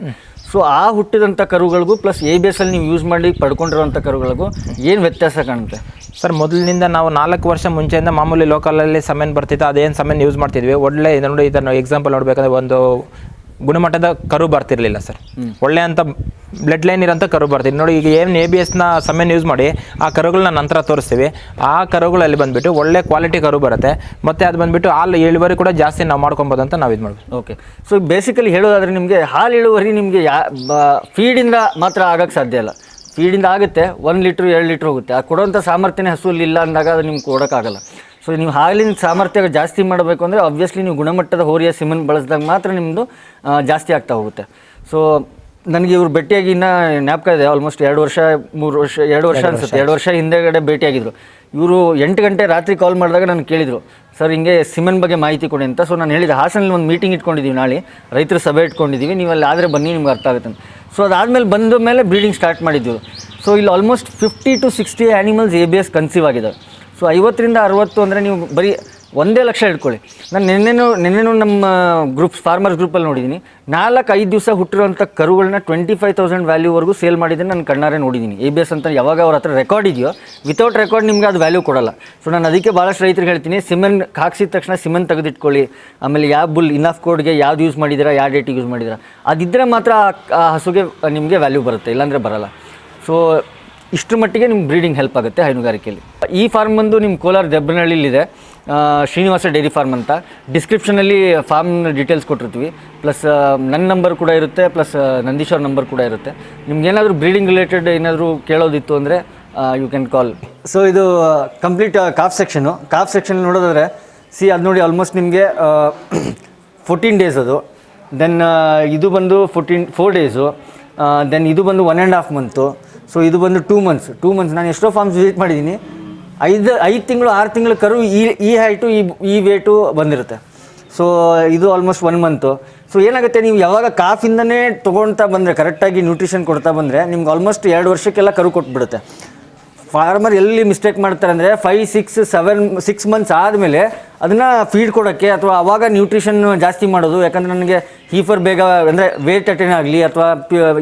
ಸೊ ಆ ಹುಟ್ಟಿದಂಥ ಕರುಗಳಿಗೂ ಪ್ಲಸ್ ಎ ಬಿ ಎಸ್ ಅಲ್ಲಿ ನೀವು ಯೂಸ್ ಮಾಡಿ ಪಡ್ಕೊಂಡಿರುವಂಥ ಕರುಗಳಿಗೂ ಏನು ವ್ಯತ್ಯಾಸ ಕಾಣುತ್ತೆ? ಸರ್ ಮೊದಲಿನಿಂದ ನಾವು ನಾಲ್ಕು ವರ್ಷ ಮುಂಚೆಯಿಂದ ಮಾಮೂಲಿ ಲೋಕಲಲ್ಲಿ ಸಮೆನ್ ಬರ್ತಿತ್ತು. ಅದೇನು ಸಮೆನ್ ಯೂಸ್ ಮಾಡ್ತಿದ್ವಿ. ಒಳ್ಳೆ ನೋಡಿ ಇದನ್ನು ಎಕ್ಸಾಂಪಲ್ ನೋಡಬೇಕಂದ್ರೆ ಒಂದು ಗುಣಮಟ್ಟದ ಕರು ಬರ್ತಿರಲಿಲ್ಲ ಸರ್. ಒಳ್ಳೆ ಅಂತ ಬ್ಲಡ್ ಲೈನ್ ಇರೋಂಥ ಕರು ಬರ್ತೀವಿ ನೋಡಿ ಈಗ ಏನು ಎ ಬಿ ಎಸ್ನ ಸಮಯನ ಯೂಸ್ ಮಾಡಿ ಆ ಕರುಗಳನ್ನ ನಂತರ ತೋರಿಸ್ತೀವಿ. ಆ ಕರುಗಳಲ್ಲಿ ಬಂದುಬಿಟ್ಟು ಒಳ್ಳೆ ಕ್ವಾಲಿಟಿ ಕರು ಬರುತ್ತೆ. ಮತ್ತು ಅದು ಬಂದುಬಿಟ್ಟು ಹಾಲು ಇಳುವರಿ ಕೂಡ ಜಾಸ್ತಿ ನಾವು ಮಾಡ್ಕೊಬೋದು ಅಂತ ನಾವು ಇದು ಮಾಡ್ಬೋದು. ಓಕೆ ಸೊ ಬೇಸಿಕಲಿ ಹೇಳೋದಾದ್ರೆ ನಿಮಗೆ ಹಾಲು ಇಳುವರಿ ನಿಮಗೆ ಯಾ ಫೀಡಿಂದ ಮಾತ್ರ ಆಗೋಕ್ಕೆ ಸಾಧ್ಯ ಇಲ್ಲ. ಫೀಡಿಂದ ಆಗುತ್ತೆ ಒಂದು ಲೀಟ್ರ್ ಎರಡು ಲೀಟ್ರ್ ಹೋಗುತ್ತೆ. ಆ ಕೊಡೋಂಥ ಸಾಮರ್ಥ್ಯನೇ ಹಸುವಲ್ಲಿ ಇಲ್ಲ ಅಂದಾಗ ಅದು ನಿಮ್ಗೆ ಕೊಡೋಕ್ಕಾಗಲ್ಲ. ಸೊ ನೀವು ಹಾಲಿನ ಸಾಮರ್ಥ್ಯ ಜಾಸ್ತಿ ಮಾಡಬೇಕು ಅಂದರೆ ಆಬ್ವಿಯಸ್ಲಿ ನೀವು ಗುಣಮಟ್ಟದ ಹೋರಿಯ ಸಿಮನ್ ಬಳಸಿದಾಗ ಮಾತ್ರ ನಿಮ್ಮದು ಜಾಸ್ತಿ ಆಗ್ತಾ ಹೋಗುತ್ತೆ. ಸೊ ನನಗೆ ಇವ್ರು ಭೇಟಿಯಾಗಿ ಇನ್ನೂ ಜ್ಞಾಪಕ ಇದೆ ಆಲ್ಮೋಸ್ಟ್ ಎರಡು ವರ್ಷ ಮೂರು ವರ್ಷ ಎರಡು ವರ್ಷ ಅನಿಸುತ್ತೆ. ಎರಡು ವರ್ಷ ಹಿಂದೆಗಡೆ ಭೇಟಿಯಾಗಿದ್ದರು ಇವರು ಎಂಟು ಗಂಟೆ ರಾತ್ರಿ ಕಾಲ್ ಮಾಡಿದಾಗ ನಾನು ಕೇಳಿದರು ಸರ್ ಹಿಂಗೆ ಸಿಮೆನ್ ಬಗ್ಗೆ ಮಾಹಿತಿ ಕೊಡಿ ಅಂತ. ಸೊ ನಾನು ಹೇಳಿದೆ ಹಾಸನಲ್ಲಿ ಒಂದು ಮೀಟಿಂಗ್ ಇಟ್ಕೊಂಡಿದ್ದೀವಿ ನಾಳೆ ರೈತರ ಸಭೆ ಇಟ್ಕೊಂಡಿದ್ದೀವಿ ನೀವು ಅಲ್ಲಿ ಆದರೆ ಬನ್ನಿ ನಿಮ್ಗೆ ಅರ್ಥ ಆಗುತ್ತೆ. ಅಂತ ಸೊ ಅದಾದಮೇಲೆ ಬಂದ ಮೇಲೆ ಬ್ರೀಡಿಂಗ್ ಸ್ಟಾರ್ಟ್ ಮಾಡಿದ್ದೀವಿ ಸೊ ಇಲ್ಲಿ almost fifty to sixty animals A B S conceive ಆಗಿದ್ದಾವೆ ಸೊ ಐವತ್ತರಿಂದ ಅರವತ್ತು ಅಂದರೆ ನೀವು ಬರೀ ಒಂದೇ ಲಕ್ಷ ಇಟ್ಕೊಳ್ಳಿ. ನಾನು ನಿನ್ನೆನೂ ನಿನ್ನೆನೂ ನಮ್ಮ ಗ್ರೂಪ್ ಫಾರ್ಮರ್ಸ್ ಗ್ರೂಪಲ್ಲಿ ನೋಡಿದ್ದೀನಿ ನಾಲ್ಕು ಐದು ದಿವಸ ಹುಟ್ಟಿರೋಂಥ ಕರುಗಳನ್ನ ಟ್ವೆಂಟಿ ಫೈವ್ ತೌಸಂಡ್ ವ್ಯಾಲ್ಯೂವರೆಗೂ ಸೇಲ್ ಮಾಡಿದ್ದೀನಿ ನಾನು ಕಣ್ಣಾರೆ ನೋಡಿದ್ದೀನಿ ಎ ಬಿ ಎಸ್ ಅಂತ ಯಾವಾಗ ಅವ್ರ ಹತ್ರ ರೆಕಾರ್ಡ್ ಇದೆಯೋ ವಿತೌಟ್ ರೆಕಾರ್ಡ್ ನಿಮಗೆ ಅದು ವ್ಯಾಲ್ಯೂ ಕೊಡಲ್ಲ. ಸೊ ನಾನು ಅದಕ್ಕೆ ಭಾಳಷ್ಟು ರೈತರಿಗೆ ಹೇಳ್ತೀನಿ ಸಿಮೆನ್ ಹಾಕ್ಸಿದ ತಕ್ಷಣ ಸಿಮೆನ್ ತೆಗೆದಿಟ್ಕೊಳ್ಳಿ. ಆಮೇಲೆ ಯಾವ ಬುಲ್ ಇನಫ್ ಕೋಡ್ಗೆ ಯಾವ್ದು ಯೂಸ್ ಮಾಡಿದ್ದೀರಾ ಯಾವ ಡೇಟಿಗೆ ಯೂಸ್ ಮಾಡಿದ್ದೀರಾ ಅದಿದ್ದರೆ ಮಾತ್ರ ಆ ಹಸುಗೆ ನಿಮಗೆ ವ್ಯಾಲ್ಯೂ ಬರುತ್ತೆ, ಇಲ್ಲಾಂದರೆ ಬರಲ್ಲ. ಸೊ ಇಷ್ಟರ ಮಟ್ಟಿಗೆ ನಿಮ್ಗೆ ಬ್ರೀಡಿಂಗ್ ಹೆಲ್ಪ್ ಆಗುತ್ತೆ ಹೈನುಗಾರಿಕೆಯಲ್ಲಿ. ಈ ಫಾರ್ಮ್ ಬಂದು ನಿಮ್ಮ ಕೋಲಾರ ದೆಬ್ಬನಹಳ್ಳಿಲಿದೆ ಶ್ರೀನಿವಾಸ ಡೈರಿ ಫಾರ್ಮ್ ಅಂತ. ಡಿಸ್ಕ್ರಿಪ್ಷನಲ್ಲಿ ಫಾರ್ಮ್ ಡೀಟೇಲ್ಸ್ ಕೊಟ್ಟಿರ್ತೀವಿ. ಪ್ಲಸ್ ನನ್ನ ನಂಬರ್ ಕೂಡ ಇರುತ್ತೆ ಪ್ಲಸ್ ನಂದೀಶ್ ಅವ್ರ ನಂಬರ್ ಕೂಡ ಇರುತ್ತೆ. ನಿಮ್ಗೇನಾದರೂ ಬ್ರೀಡಿಂಗ್ ರಿಲೇಟೆಡ್ ಏನಾದರೂ ಕೇಳೋದಿತ್ತು ಅಂದರೆ ಯು ಕ್ಯಾನ್ ಕಾಲ್ ಸೊ ಇದು complete calf section calf section ನೋಡೋದಾದರೆ ಸಿ ಅದು ನೋಡಿ ಆಲ್ಮೋಸ್ಟ್ ನಿಮಗೆ ಫೋರ್ಟೀನ್ ಡೇಸ್ ಅದು. ದೆನ್ ಇದು ಬಂದು ಫೋರ್ಟೀನ್ ಫೋರ್ ಡೇಸು ದೆನ್ ಇದು ಬಂದು one and half month so ಇದು ಬಂದು ಟೂ ಮಂತ್ಸ್ ಟೂ ಮಂತ್ಸ್ ನಾನು ಎಷ್ಟೋ ಫಾರ್ಮ್ಸ್ ವಿಸಿಟ್ ಮಾಡಿದ್ದೀನಿ. ಐದು ಐದು ತಿಂಗಳು, ಆರು ತಿಂಗಳು ಕರು ಈ ಈ ಹೈಟು ಈ ಈ ವೇಟು ಬಂದಿರುತ್ತೆ. ಸೊ ಇದು ಆಲ್ಮೋಸ್ಟ್ ಒನ್ ಮಂತು ಸೊ ಏನಾಗುತ್ತೆ, ನೀವು ಯಾವಾಗ ಕಾಫಿಂದನೇ ತೊಗೊಳ್ತಾ ಬಂದರೆ ಕರೆಕ್ಟಾಗಿ ನ್ಯೂಟ್ರಿಷನ್ ಕೊಡ್ತಾ ಬಂದರೆ, ನಿಮ್ಗೆ ಆಲ್ಮೋಸ್ಟ್ ಎರಡು ವರ್ಷಕ್ಕೆಲ್ಲ ಕರು ಕೊಟ್ಬಿಡುತ್ತೆ. ಫಾರ್ಮರ್ ಎಲ್ಲಿ ಮಿಸ್ಟೇಕ್ ಮಾಡ್ತಾರೆ ಅಂದರೆ five six seven six months ಆದಮೇಲೆ ಅದನ್ನು ಫೀಡ್ ಕೊಡೋಕ್ಕೆ ಅಥವಾ ಅವಾಗ ನ್ಯೂಟ್ರಿಷನ್ ಜಾಸ್ತಿ ಮಾಡೋದು, ಯಾಕಂದರೆ ನನಗೆ ಹೀಫರ್ ಬೇಗ ಅಂದರೆ ವೇಟ್ ಅಟೆನ್ ಆಗಲಿ ಅಥವಾ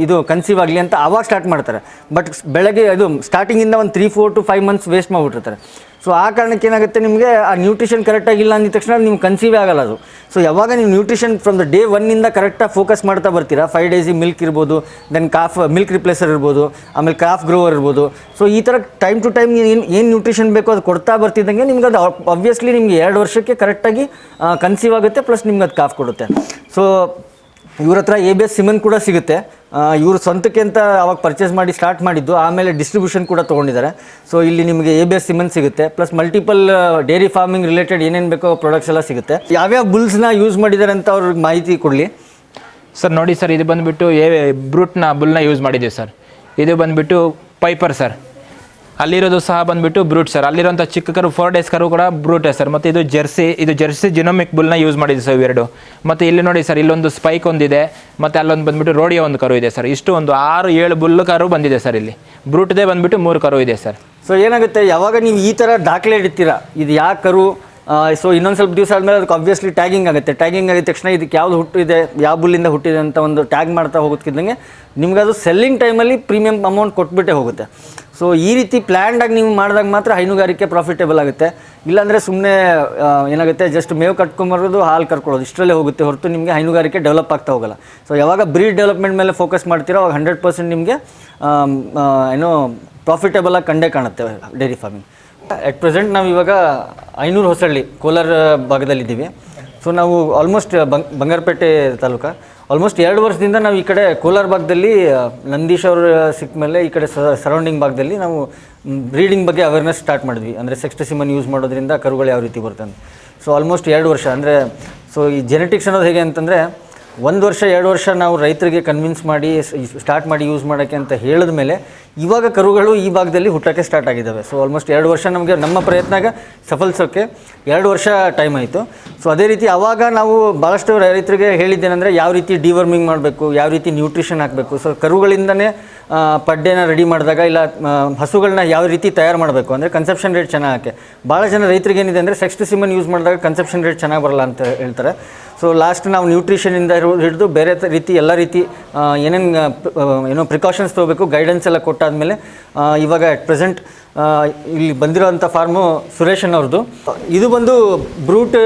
ಇದು ಕನ್ಸೀವ್ ಆಗಲಿ ಅಂತ ಅವಾಗ ಸ್ಟಾರ್ಟ್ ಮಾಡ್ತಾರೆ. ಬಟ್ ಬೆಳಗ್ಗೆ ಅದು ಸ್ಟಾರ್ಟಿಂಗಿಂದ ಒಂದು three four to five months waste ಮಾಡಿಬಿಟ್ಟಿರ್ತಾರೆ. So ಆ ಕಾರಣಕ್ಕೆ ಏನಾಗುತ್ತೆ ನಿಮಗೆ ಆ ನ್ಯೂಟ್ರಿಷನ್ ಕರೆಕ್ಟಾಗಿಲ್ಲ ಅಂದಿದ ತಕ್ಷಣ ನಿಮ್ಗೆ ಕನ್ಸೀವೇ ಆಗಲ್ಲ ಅದು. ಸೊ ಯಾವಾಗ ನೀವು ನ್ಯೂಟ್ರಿಷನ್ ಫ್ರಮ್ ದ ಡೇ ಒನ್ನಿಂದ ಕರೆಕ್ಟಾಗಿ ಫೋಕಸ್ ಮಾಡ್ತಾ ಬರ್ತೀರಾ ಫೈವ್ ಡೇಸಿಗೆ ಮಿಲ್ಕ್ ಇರ್ಬೋದು ದೆನ್ ಕಾಫ್ ಮಿಲ್ಕ್ ರಿಪ್ಲೇಸರ್ ಇರ್ಬೋದು, ಆಮೇಲೆ ಕಾಫ್ ಗ್ರೋವರ್ ಇರ್ಬೋದು. ಸೊ ಈ ಥರ ಟೈಮ್ ಟು ಟೈಮ್ ಏನು ಏನು ನ್ಯೂಟ್ರಿಷನ್ ಬೇಕೋ ಅದು ಕೊಡ್ತಾ ಬರ್ತಿದ್ದಂಗೆ ನಿಮ್ಗೆ ಅದು ಅಬ್ವಿಯಸ್ಲಿ ನಿಮಗೆ ಎರಡು ವರ್ಷಕ್ಕೆ ಕರೆಕ್ಟಾಗಿ ಕನ್ಸೀವ್ ಆಗುತ್ತೆ ಪ್ಲಸ್ ನಿಮ್ಗೆ ಅದು ಕಾಫ್ ಕೊಡುತ್ತೆ. ಸೊ ಇವ್ರ ಹತ್ರ ಎ ಬಿ ಎಸ್ ಸಿಮನ್ ಕೂಡ ಸಿಗುತ್ತೆ. ಇವರು ಸ್ವಂತಕ್ಕೆ ಅಂತ ಅವಾಗ ಪರ್ಚೇಸ್ ಮಾಡಿ ಸ್ಟಾರ್ಟ್ ಮಾಡಿದ್ದು, ಆಮೇಲೆ ಡಿಸ್ಟ್ರಿಬ್ಯೂಷನ್ ಕೂಡ ತೊಗೊಂಡಿದ್ದಾರೆ. ಸೊ ಇಲ್ಲಿ ನಿಮಗೆ ಎ ಬಿ ಎಸ್ ಸಿಮನ್ ಸಿಗುತ್ತೆ plus multiple dairy farming related ಏನೇನು ಬೇಕೋ ಪ್ರಾಡಕ್ಟ್ಸ್ ಎಲ್ಲ ಸಿಗುತ್ತೆ. ಯಾವ್ಯಾವ ಬುಲ್ಸ್ನ ಯೂಸ್ ಮಾಡಿದ್ದಾರೆ ಅಂತ ಅವ್ರಿಗೆ ಮಾಹಿತಿ ಕೊಡಲಿ. ಸರ್ ನೋಡಿ ಸರ್ ಇದು ಬಂದುಬಿಟ್ಟು ಎ ಬ್ರೂಟ್ನ ಬುಲ್ನ ಯೂಸ್ ಮಾಡಿದ್ದೀವಿ ಸರ್ ಇದು ಬಂದುಬಿಟ್ಟು ಪೈಪರ್ ಸರ್ ಅಲ್ಲಿರೋದು ಸಹ ಬಂದ್ಬಿಟ್ಟು ಬ್ರೂಟ್ ಸರ್ ಅಲ್ಲಿರೋಂಥ ಚಿಕ್ಕ ಕರು ಫೋರ್ ಡೇಸ್ ಕರು ಕೂಡ ಬ್ರೂಟ್ ಸರ್ ಮತ್ತು ಇದು ಜರ್ಸಿ, ಇದು ಜೆರ್ಸಿ ಜಿನೋಮಿಕ್ ಬುಲ್ನ ಯೂಸ್ ಮಾಡಿದೆ ಸರ್ ಇವೆರಡು. ಮತ್ತು ಇಲ್ಲಿ ನೋಡಿ ಸರ್ ಇಲ್ಲೊಂದು ಸ್ಪೈಕ್ ಒಂದಿದೆ. ಮತ್ತು ಅಲ್ಲೊಂದು ಬಂದುಬಿಟ್ಟು ರೋಡಿಯೋ ಒಂದು ಕರು ಇದೆ ಸರ್ ಇಷ್ಟು ಒಂದು ಆರು, ಏಳು ಬುಲ್ಲು ಕರು ಬಂದಿದೆ ಸರ್ ಇಲ್ಲಿ. ಬ್ರೂಟ್ದೇ ಬಂದ್ಬಿಟ್ಟು ಮೂರು ಕರು ಇದೆ ಸರ್ ಸೊ ಏನಾಗುತ್ತೆ? ಯಾವಾಗ ನೀವು ಈ ಥರ ದಾಖಲೆ ಇಡ್ತೀರಾ ಇದು ಯಾವ ಕರು? ಸೊ ಇನ್ನೊಂದು ಸ್ವಲ್ಪ ದಿವಸ ಆದಮೇಲೆ ಅದಕ್ಕೆ ಆಬ್ವಿಯಸ್ಲಿ ಟ್ಯಾಗಿಂಗ್ ಆಗುತ್ತೆ. ಟ್ಯಾಗಿಂಗ್ ಆಗಿದ ತಕ್ಷಣ ಇದಕ್ಕೆ ಯಾವ್ದು ಹುಟ್ಟಿದೆ ಯಾವ ಬುಲ್ಲಿಂದ ಹುಟ್ಟಿದೆ ಅಂತ ಒಂದು ಟ್ಯಾಗ್ ಮಾಡ್ತಾ ಹೋಗೋದಕ್ಕಿದ್ದಂಗೆ ನಿಮ್ಗೆ ಅದು ಸೆಲ್ಲಿಂಗ್ ಟೈಮಲ್ಲಿ ಪ್ರೀಮಿಯಂ ಅಮೌಂಟ್ ಕೊಟ್ಬಿಟ್ಟೆ ಹೋಗುತ್ತೆ. ಸೊ ಈ ರೀತಿ ಪ್ಲ್ಯಾಂಡಾಗಿ ನೀವು ಮಾಡಿದಾಗ ಮಾತ್ರ ಹೈನುಗಾರಿಕೆ ಪ್ರಾಫಿಟೇಬಲ್ ಆಗುತ್ತೆ. ಇಲ್ಲಾಂದರೆ ಸುಮ್ಮನೆ ಏನಾಗುತ್ತೆ ಜಸ್ಟ್ ಮೇವು ಕಟ್ಕೊಂಬರೋದು ಹಾಲು ಕರ್ಕೊಳ್ಳೋದು. ಇಷ್ಟರಲ್ಲೇ ಹೋಗುತ್ತೆ ಹೊರತು ನಿಮಗೆ ಹೈನುಗಾರಿಕೆ ಡೆವಲಪ್ ಆಗ್ತಾ ಹೋಗಲ್ಲ. ಸೊ ಯಾವಾಗ ಬ್ರೀಡ್ ಡೆವಲಪ್ಮೆಂಟ್ ಮೇಲೆ ಫೋಕಸ್ ಮಾಡ್ತೀರೋ ಅವಾಗ ಹಂಡ್ರೆಡ್ ಪರ್ಸೆಂಟ್ ನಿಮಗೆ ಏನೋ ಪ್ರಾಫಿಟೇಬಲಾಗಿ ಕಂಡೇ ಕಾಣುತ್ತೆ ಡೈರಿ ಫಾರ್ಮಿಂಗ್ ಅಟ್ ಪ್ರೆಸೆಂಟ್ ನಾವು ಇವಾಗ ಐನೂರು ಹೊಸಳ್ಳಿ ಕೋಲಾರ ಭಾಗದಲ್ಲಿದ್ದೀವಿ. ಸೊ ನಾವು ಆಲ್ಮೋಸ್ಟ್ ಬಂಗ್, ಬಂಗಾರಪೇಟೆ ತಾಲೂಕ. ಆಲ್ಮೋಸ್ಟ್ ಎರಡು ವರ್ಷದಿಂದ ನಾವು ಈ ಕಡೆ ಕೋಲಾರ ಭಾಗದಲ್ಲಿ ನಂದೀಶ್ ಅವರು ಸಿಕ್ಕ ಮೇಲೆ ಈ ಕಡೆ ಸರೌಂಡಿಂಗ್ ಭಾಗದಲ್ಲಿ ನಾವು ಬ್ರೀಡಿಂಗ್ ಬಗ್ಗೆ ಅವೇರ್ನೆಸ್ ಸ್ಟಾರ್ಟ್ ಮಾಡಿದ್ವಿ. ಅಂದರೆ ಸೆಕ್ಸ್ಟಸಿಮನ್ ಯೂಸ್ ಮಾಡೋದ್ರಿಂದ ಕರುಗಳು ಯಾವ ರೀತಿ ಬರುತ್ತೆ ಸೊ ಆಲ್ಮೋಸ್ಟ್ ಎರಡು ವರ್ಷ. ಅಂದರೆ ಸೊ ಈ ಜೆನೆಟಿಕ್ಸ್ ಅನ್ನೋದು ಹೇಗೆ ಅಂತಂದರೆ ಒಂದು ವರ್ಷ, ಎರಡು ವರ್ಷ ನಾವು ರೈತರಿಗೆ ಕನ್ವಿನ್ಸ್ ಮಾಡಿ ಸ್ಟಾರ್ಟ್ ಮಾಡಿ ಯೂಸ್ ಮಾಡೋಕ್ಕೆ ಅಂತ ಹೇಳಿದ ಮೇಲೆ ಇವಾಗ ಕರುಗಳು ಈ ಭಾಗದಲ್ಲಿ ಹುಟ್ಟೋಕ್ಕೆ ಸ್ಟಾರ್ಟ್ ಆಗಿದ್ದಾವೆ ಸೊ ಆಲ್ಮೋಸ್ಟ್ ಎರಡು ವರ್ಷ ನಮಗೆ, ನಮ್ಮ ಪ್ರಯತ್ನಾಗ ಸಫಲಿಸೋಕ್ಕೆ ಎರಡು ವರ್ಷ ಟೈಮ್ ಆಯಿತು. ಸೊ ಅದೇ ರೀತಿ ಆವಾಗ ನಾವು ಭಾಳಷ್ಟು ರೈತರಿಗೆ ಹೇಳಿದ್ದೇನೆಂದರೆ ಯಾವ ರೀತಿ ಡಿವರ್ಮಿಂಗ್ ಮಾಡಬೇಕು, ಯಾವ ರೀತಿ ನ್ಯೂಟ್ರಿಷನ್ ಹಾಕಬೇಕು. ಸೊ ಕರುಗಳಿಂದನೇ ಪಡ್ಡೆನ ರೆಡಿ ಮಾಡಿದಾಗ ಇಲ್ಲ ಹಸುಗಳನ್ನ ಯಾವ ರೀತಿ ತಯಾರು ಮಾಡಬೇಕು. ಅಂದರೆ ಕನ್ಸೆಪ್ಷನ್ ರೇಟ್ ಚೆನ್ನಾಗಿ ಹಾಕಿ ಭಾಳ ಜನ ರೈತರಿಗೆ ಏನಿದೆ ಅಂದರೆ ಸೆಕ್ಸ್ಟ್ ಸಿಮನ್ ಯೂಸ್ ಮಾಡಿದಾಗ ಕನ್ಸೆಪ್ಷನ್ ರೇಟ್ ಚೆನ್ನಾಗಿ ಬರಲ್ಲ ಅಂತ ಹೇಳ್ತಾರೆ. ಸೊ ಲಾಸ್ಟ್ ನಾವು ನ್ಯೂಟ್ರಿಷನಿಂದ ಹಿಡಿದು ಬೇರೆ ರೀತಿ ಎಲ್ಲ ರೀತಿ ಏನೇನು ಏನೋ ಪ್ರಿಕಾಷನ್ಸ್ ತೊಗೋಬೇಕು ಗೈಡೆನ್ಸ್ ಎಲ್ಲ ಕೊಟ್ಟಾದಮೇಲೆ ಇವಾಗ ಅಟ್ ಪ್ರೆಸೆಂಟ್ ಇಲ್ಲಿ ಬಂದಿರೋಂಥ ಫಾರ್ಮು ಸುರೇಶನ್ ಅವ್ರದ್ದು ಇದು ಬಂದು ಬ್ರೂಟ್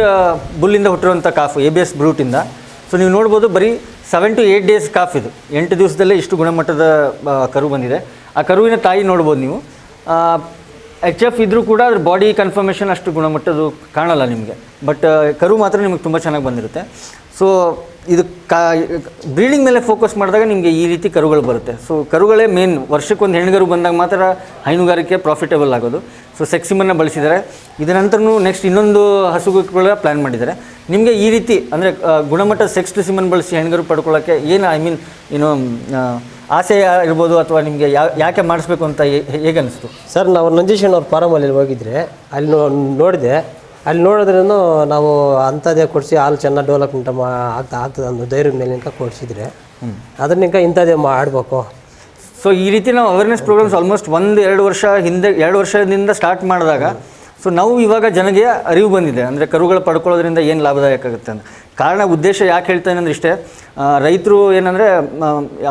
ಬುಲ್ಲಿಂದ ಹುಟ್ಟಿರುವಂಥ ಕಾಫು ಎ ಬಿ ಎಸ್ ಬ್ರೂಟಿಂದ ಸೊ ನೀವು ನೋಡ್ಬೋದು ಬರೀ seven to eight days calf ಇದು. ಎಂಟು ದಿವಸದಲ್ಲೇ ಇಷ್ಟು ಗುಣಮಟ್ಟದ ಕರು ಬಂದಿದೆ. ಆ ಕರುವಿನ ತಾಯಿ ನೋಡ್ಬೋದು ನೀವು. ಎಚ್ ಎಫ್ ಇದ್ರೂ ಕೂಡ ಅದ್ರ ಬಾಡಿ ಕನ್ಫರ್ಮೇಷನ್ ಅಷ್ಟು ಗುಣಮಟ್ಟದ್ದು ಕಾಣಲ್ಲ ನಿಮಗೆ. ಬಟ್ ಕರು ಮಾತ್ರ ನಿಮಗೆ ತುಂಬ ಚೆನ್ನಾಗಿ ಬಂದಿರುತ್ತೆ. ಸೊ ಇದು ಕಾ ಬ್ರೀಡಿಂಗ್ ಮೇಲೆ ಫೋಕಸ್ ಮಾಡಿದಾಗ ನಿಮಗೆ ಈ ರೀತಿ ಕರುಗಳು ಬರುತ್ತೆ. ಸೊ ಕರುಗಳೇ ಮೇನ್ ವರ್ಷಕ್ಕೊಂದು ಹೆಣ್ಗರು ಬಂದಾಗ ಮಾತ್ರ ಹೈನುಗಾರಿಕೆ ಪ್ರಾಫಿಟೇಬಲ್ ಆಗೋದು. ಸೊ ಸೆಕ್ಸಿಮನ್ನು ಬಳಸಿದ್ದಾರೆ. ಇದರ ನಂತರನೂ ನೆಕ್ಸ್ಟ್ ಇನ್ನೊಂದು ಹಸುಗಳ ಪ್ಲ್ಯಾನ್ ಮಾಡಿದ್ದಾರೆ. ನಿಮಗೆ ಈ ರೀತಿ, ಅಂದರೆ ಗುಣಮಟ್ಟ ಸೆಕ್ಸ್ ಸಿಮನ್ ಬಳಸಿ ಹೆಣ್ಗರು ಪಡ್ಕೊಳ್ಳೋಕ್ಕೆ ಏನು ಐ ಮೀನ್ ಏನು ಆಸೆ ಇರ್ಬೋದು ಅಥವಾ ನಿಮಗೆ ಯಾಕೆ ಮಾಡಿಸ್ಬೇಕು ಅಂತ ಹೇಗೆ ಅನಿಸ್ತು ಸರ್, ನಾವು ನಂದೀಶನ್ ಅವ್ರ ಫಾರಮಲ್ಲಿ ಹೋಗಿದ್ರೆ, ಅಲ್ಲಿ ನೋಡಿದೆ. ಅಲ್ಲಿ ನೋಡಿದ್ರೂ ನಾವು ಅಂಥದ್ದೇ ಕೊಡಿಸಿ ಹಾಲು ಚೆನ್ನಾಗಿ ಡೆವಲಪ್ಮೆಂಟ್ ಮಾ ಆಗ್ತಾ ಆಗ್ತದೆ ಅನ್ನೋ ಧೈರ್ಯದ ಮೇಲೆ ನಿಂಕ ಕೊಡಿಸಿದ್ರೆ. ಅದನ್ನ ಇಂಥದ್ದೇ ಮಾಡಬೇಕು ಸೊ ಈ ರೀತಿ ನಾವು ಅವೇರ್ನೆಸ್ ಪ್ರೋಗ್ರಾಮ್ಸ್ ಆಲ್ಮೋಸ್ಟ್ ಒಂದು ಎರಡು ವರ್ಷ ಹಿಂದೆ ಎರಡು ವರ್ಷದಿಂದ ಸ್ಟಾರ್ಟ್ ಮಾಡಿದಾಗ ಸೊ ನಾವು ಇವಾಗ ಜನಗೆ ಅರಿವು ಬಂದಿದೆ. ಅಂದರೆ ಕರುಗಳು ಪಡ್ಕೊಳ್ಳೋದ್ರಿಂದ ಏನು ಲಾಭದಾಯಕ ಆಗುತ್ತೆ ಅಂತ. ಕಾರಣ, ಉದ್ದೇಶ ಯಾಕೆ ಹೇಳ್ತೇನೆ ಅಂದರೆ ಇಷ್ಟೇ ರೈತರು ಏನಂದರೆ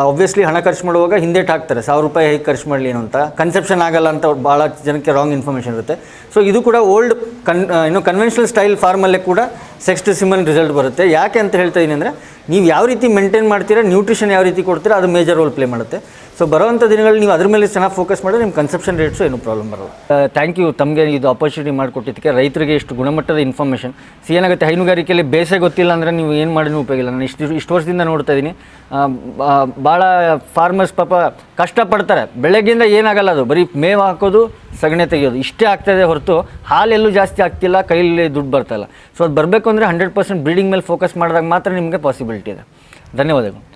ಆಬ್ವಿಯಸ್ಲಿ ಹಣ ಖರ್ಚು ಮಾಡುವಾಗ ಹಿಂದೇಟ್ ಹಾಕ್ತಾರೆ ಸಾವಿರ ರೂಪಾಯಿ ಹೇಗೆ ಖರ್ಚು ಮಾಡಲಿ ಏನು ಅಂತ. ಕನ್ಸೆಪ್ಷನ್ ಆಗಲ್ಲ ಅಂತ ಭಾಳ ಜನಕ್ಕೆ ರಾಂಗ್ ಇನ್ಫಾರ್ಮೇಷನ್ ಇರುತ್ತೆ. ಸೊ ಇದು ಕೂಡ ಓಲ್ಡ್ ಕನ್ ಏನು ಕನ್ವೆನ್ಷನಲ್ ಸ್ಟೈಲ್ ಫಾರ್ಮಲ್ಲೇ ಕೂಡ ಸೆಕ್ಸ್ಟ್ ಸಿಮನ್ ರಿಸಲ್ಟ್ ಬರುತ್ತೆ. ಯಾಕೆ ಅಂತ ಹೇಳ್ತಾ ಇದ್ದೀನಿ ಅಂದರೆ ನೀವು ಯಾವ ರೀತಿ ಮೇಂಟೈನ್ ಮಾಡ್ತೀರಾ ನ್ಯೂಟ್ರಿಷನ್ ಯಾವ ರೀತಿ ಕೊಡ್ತೀರಾ, ಅದು ಮೇಜರ್ ರೋಲ್ ಪ್ಲೇ ಮಾಡುತ್ತೆ. ಸೊ ಬರುವಂಥ ದಿನಗಳಲ್ಲಿ ನೀವು ಅದ್ರ ಮೇಲೆ ಚೆನ್ನಾಗಿ ಫೋಕಸ್ ಮಾಡಿದ್ರೆ ನಿಮ್ಮ ಕನ್ಸಪ್ಷನ್ ರೇಟ್ಸು ಏನು ಪ್ರಾಬ್ಲಮ್ ಬರಲ್ಲ. ಥ್ಯಾಂಕ್ ಯು ತಮಗೆ ಇದು ಅಪರ್ಚುನಿಟಿ ಮಾಡಿಕೊಟ್ಟಿದ್ದಕ್ಕೆ. ರೈತರಿಗೆ ಇಷ್ಟು ಗುಣಮಟ್ಟದ ಇನ್ಫಾರ್ಮೇಷನ್ ಸಿ ಏನಾಗುತ್ತೆ, ಹೈನುಗಾರಿಕೆಯಲ್ಲಿ ಬೇಸೆ ಗೊತ್ತಿಲ್ಲ ಅಂದರೆ ನೀವು ಏನು ಮಾಡಿದ್ರೂ ಉಪಯೋಗಿಲ್ಲ. ನಾನು ಇಷ್ಟು ಇಷ್ಟು ವರ್ಷದಿಂದ ನೋಡ್ತಾ ಇದ್ದೀನಿ. ಭಾಳ ಫಾರ್ಮರ್ಸ್ ಪಾಪ ಕಷ್ಟಪಡ್ತಾರೆ. ಬೆಳಗ್ಗೆಯಿಂದ ಏನಾಗಲ್ಲ ಅದು. ಬರೀ ಮೇವು ಹಾಕೋದು, ಸಗಣೆ ತೆಗೆಯೋದು. ಇಷ್ಟೇ ಆಗ್ತದೆ ಹೊರತು ಹಾಲೆಲ್ಲೂ ಜಾಸ್ತಿ ಆಗ್ತಿಲ್ಲ ಕೈಯಲ್ಲಿ ದುಡ್ಡು ಬರ್ತಾಯಿಲ್ಲ ಸೊ ಅದು ಬರಬೇಕು ಅಂದರೆ ಹಂಡ್ರೆಡ್ ಪರ್ಸೆಂಟ್ ಬ್ರೀಡಿಂಗ್ ಮೇಲೆ ಫೋಕಸ್ ಮಾಡಿದಾಗ ಮಾತ್ರ ನಿಮಗೆ ಪಾಸಿಬಿಲಿಟಿ ಇದೆ. ಧನ್ಯವಾದಗಳು.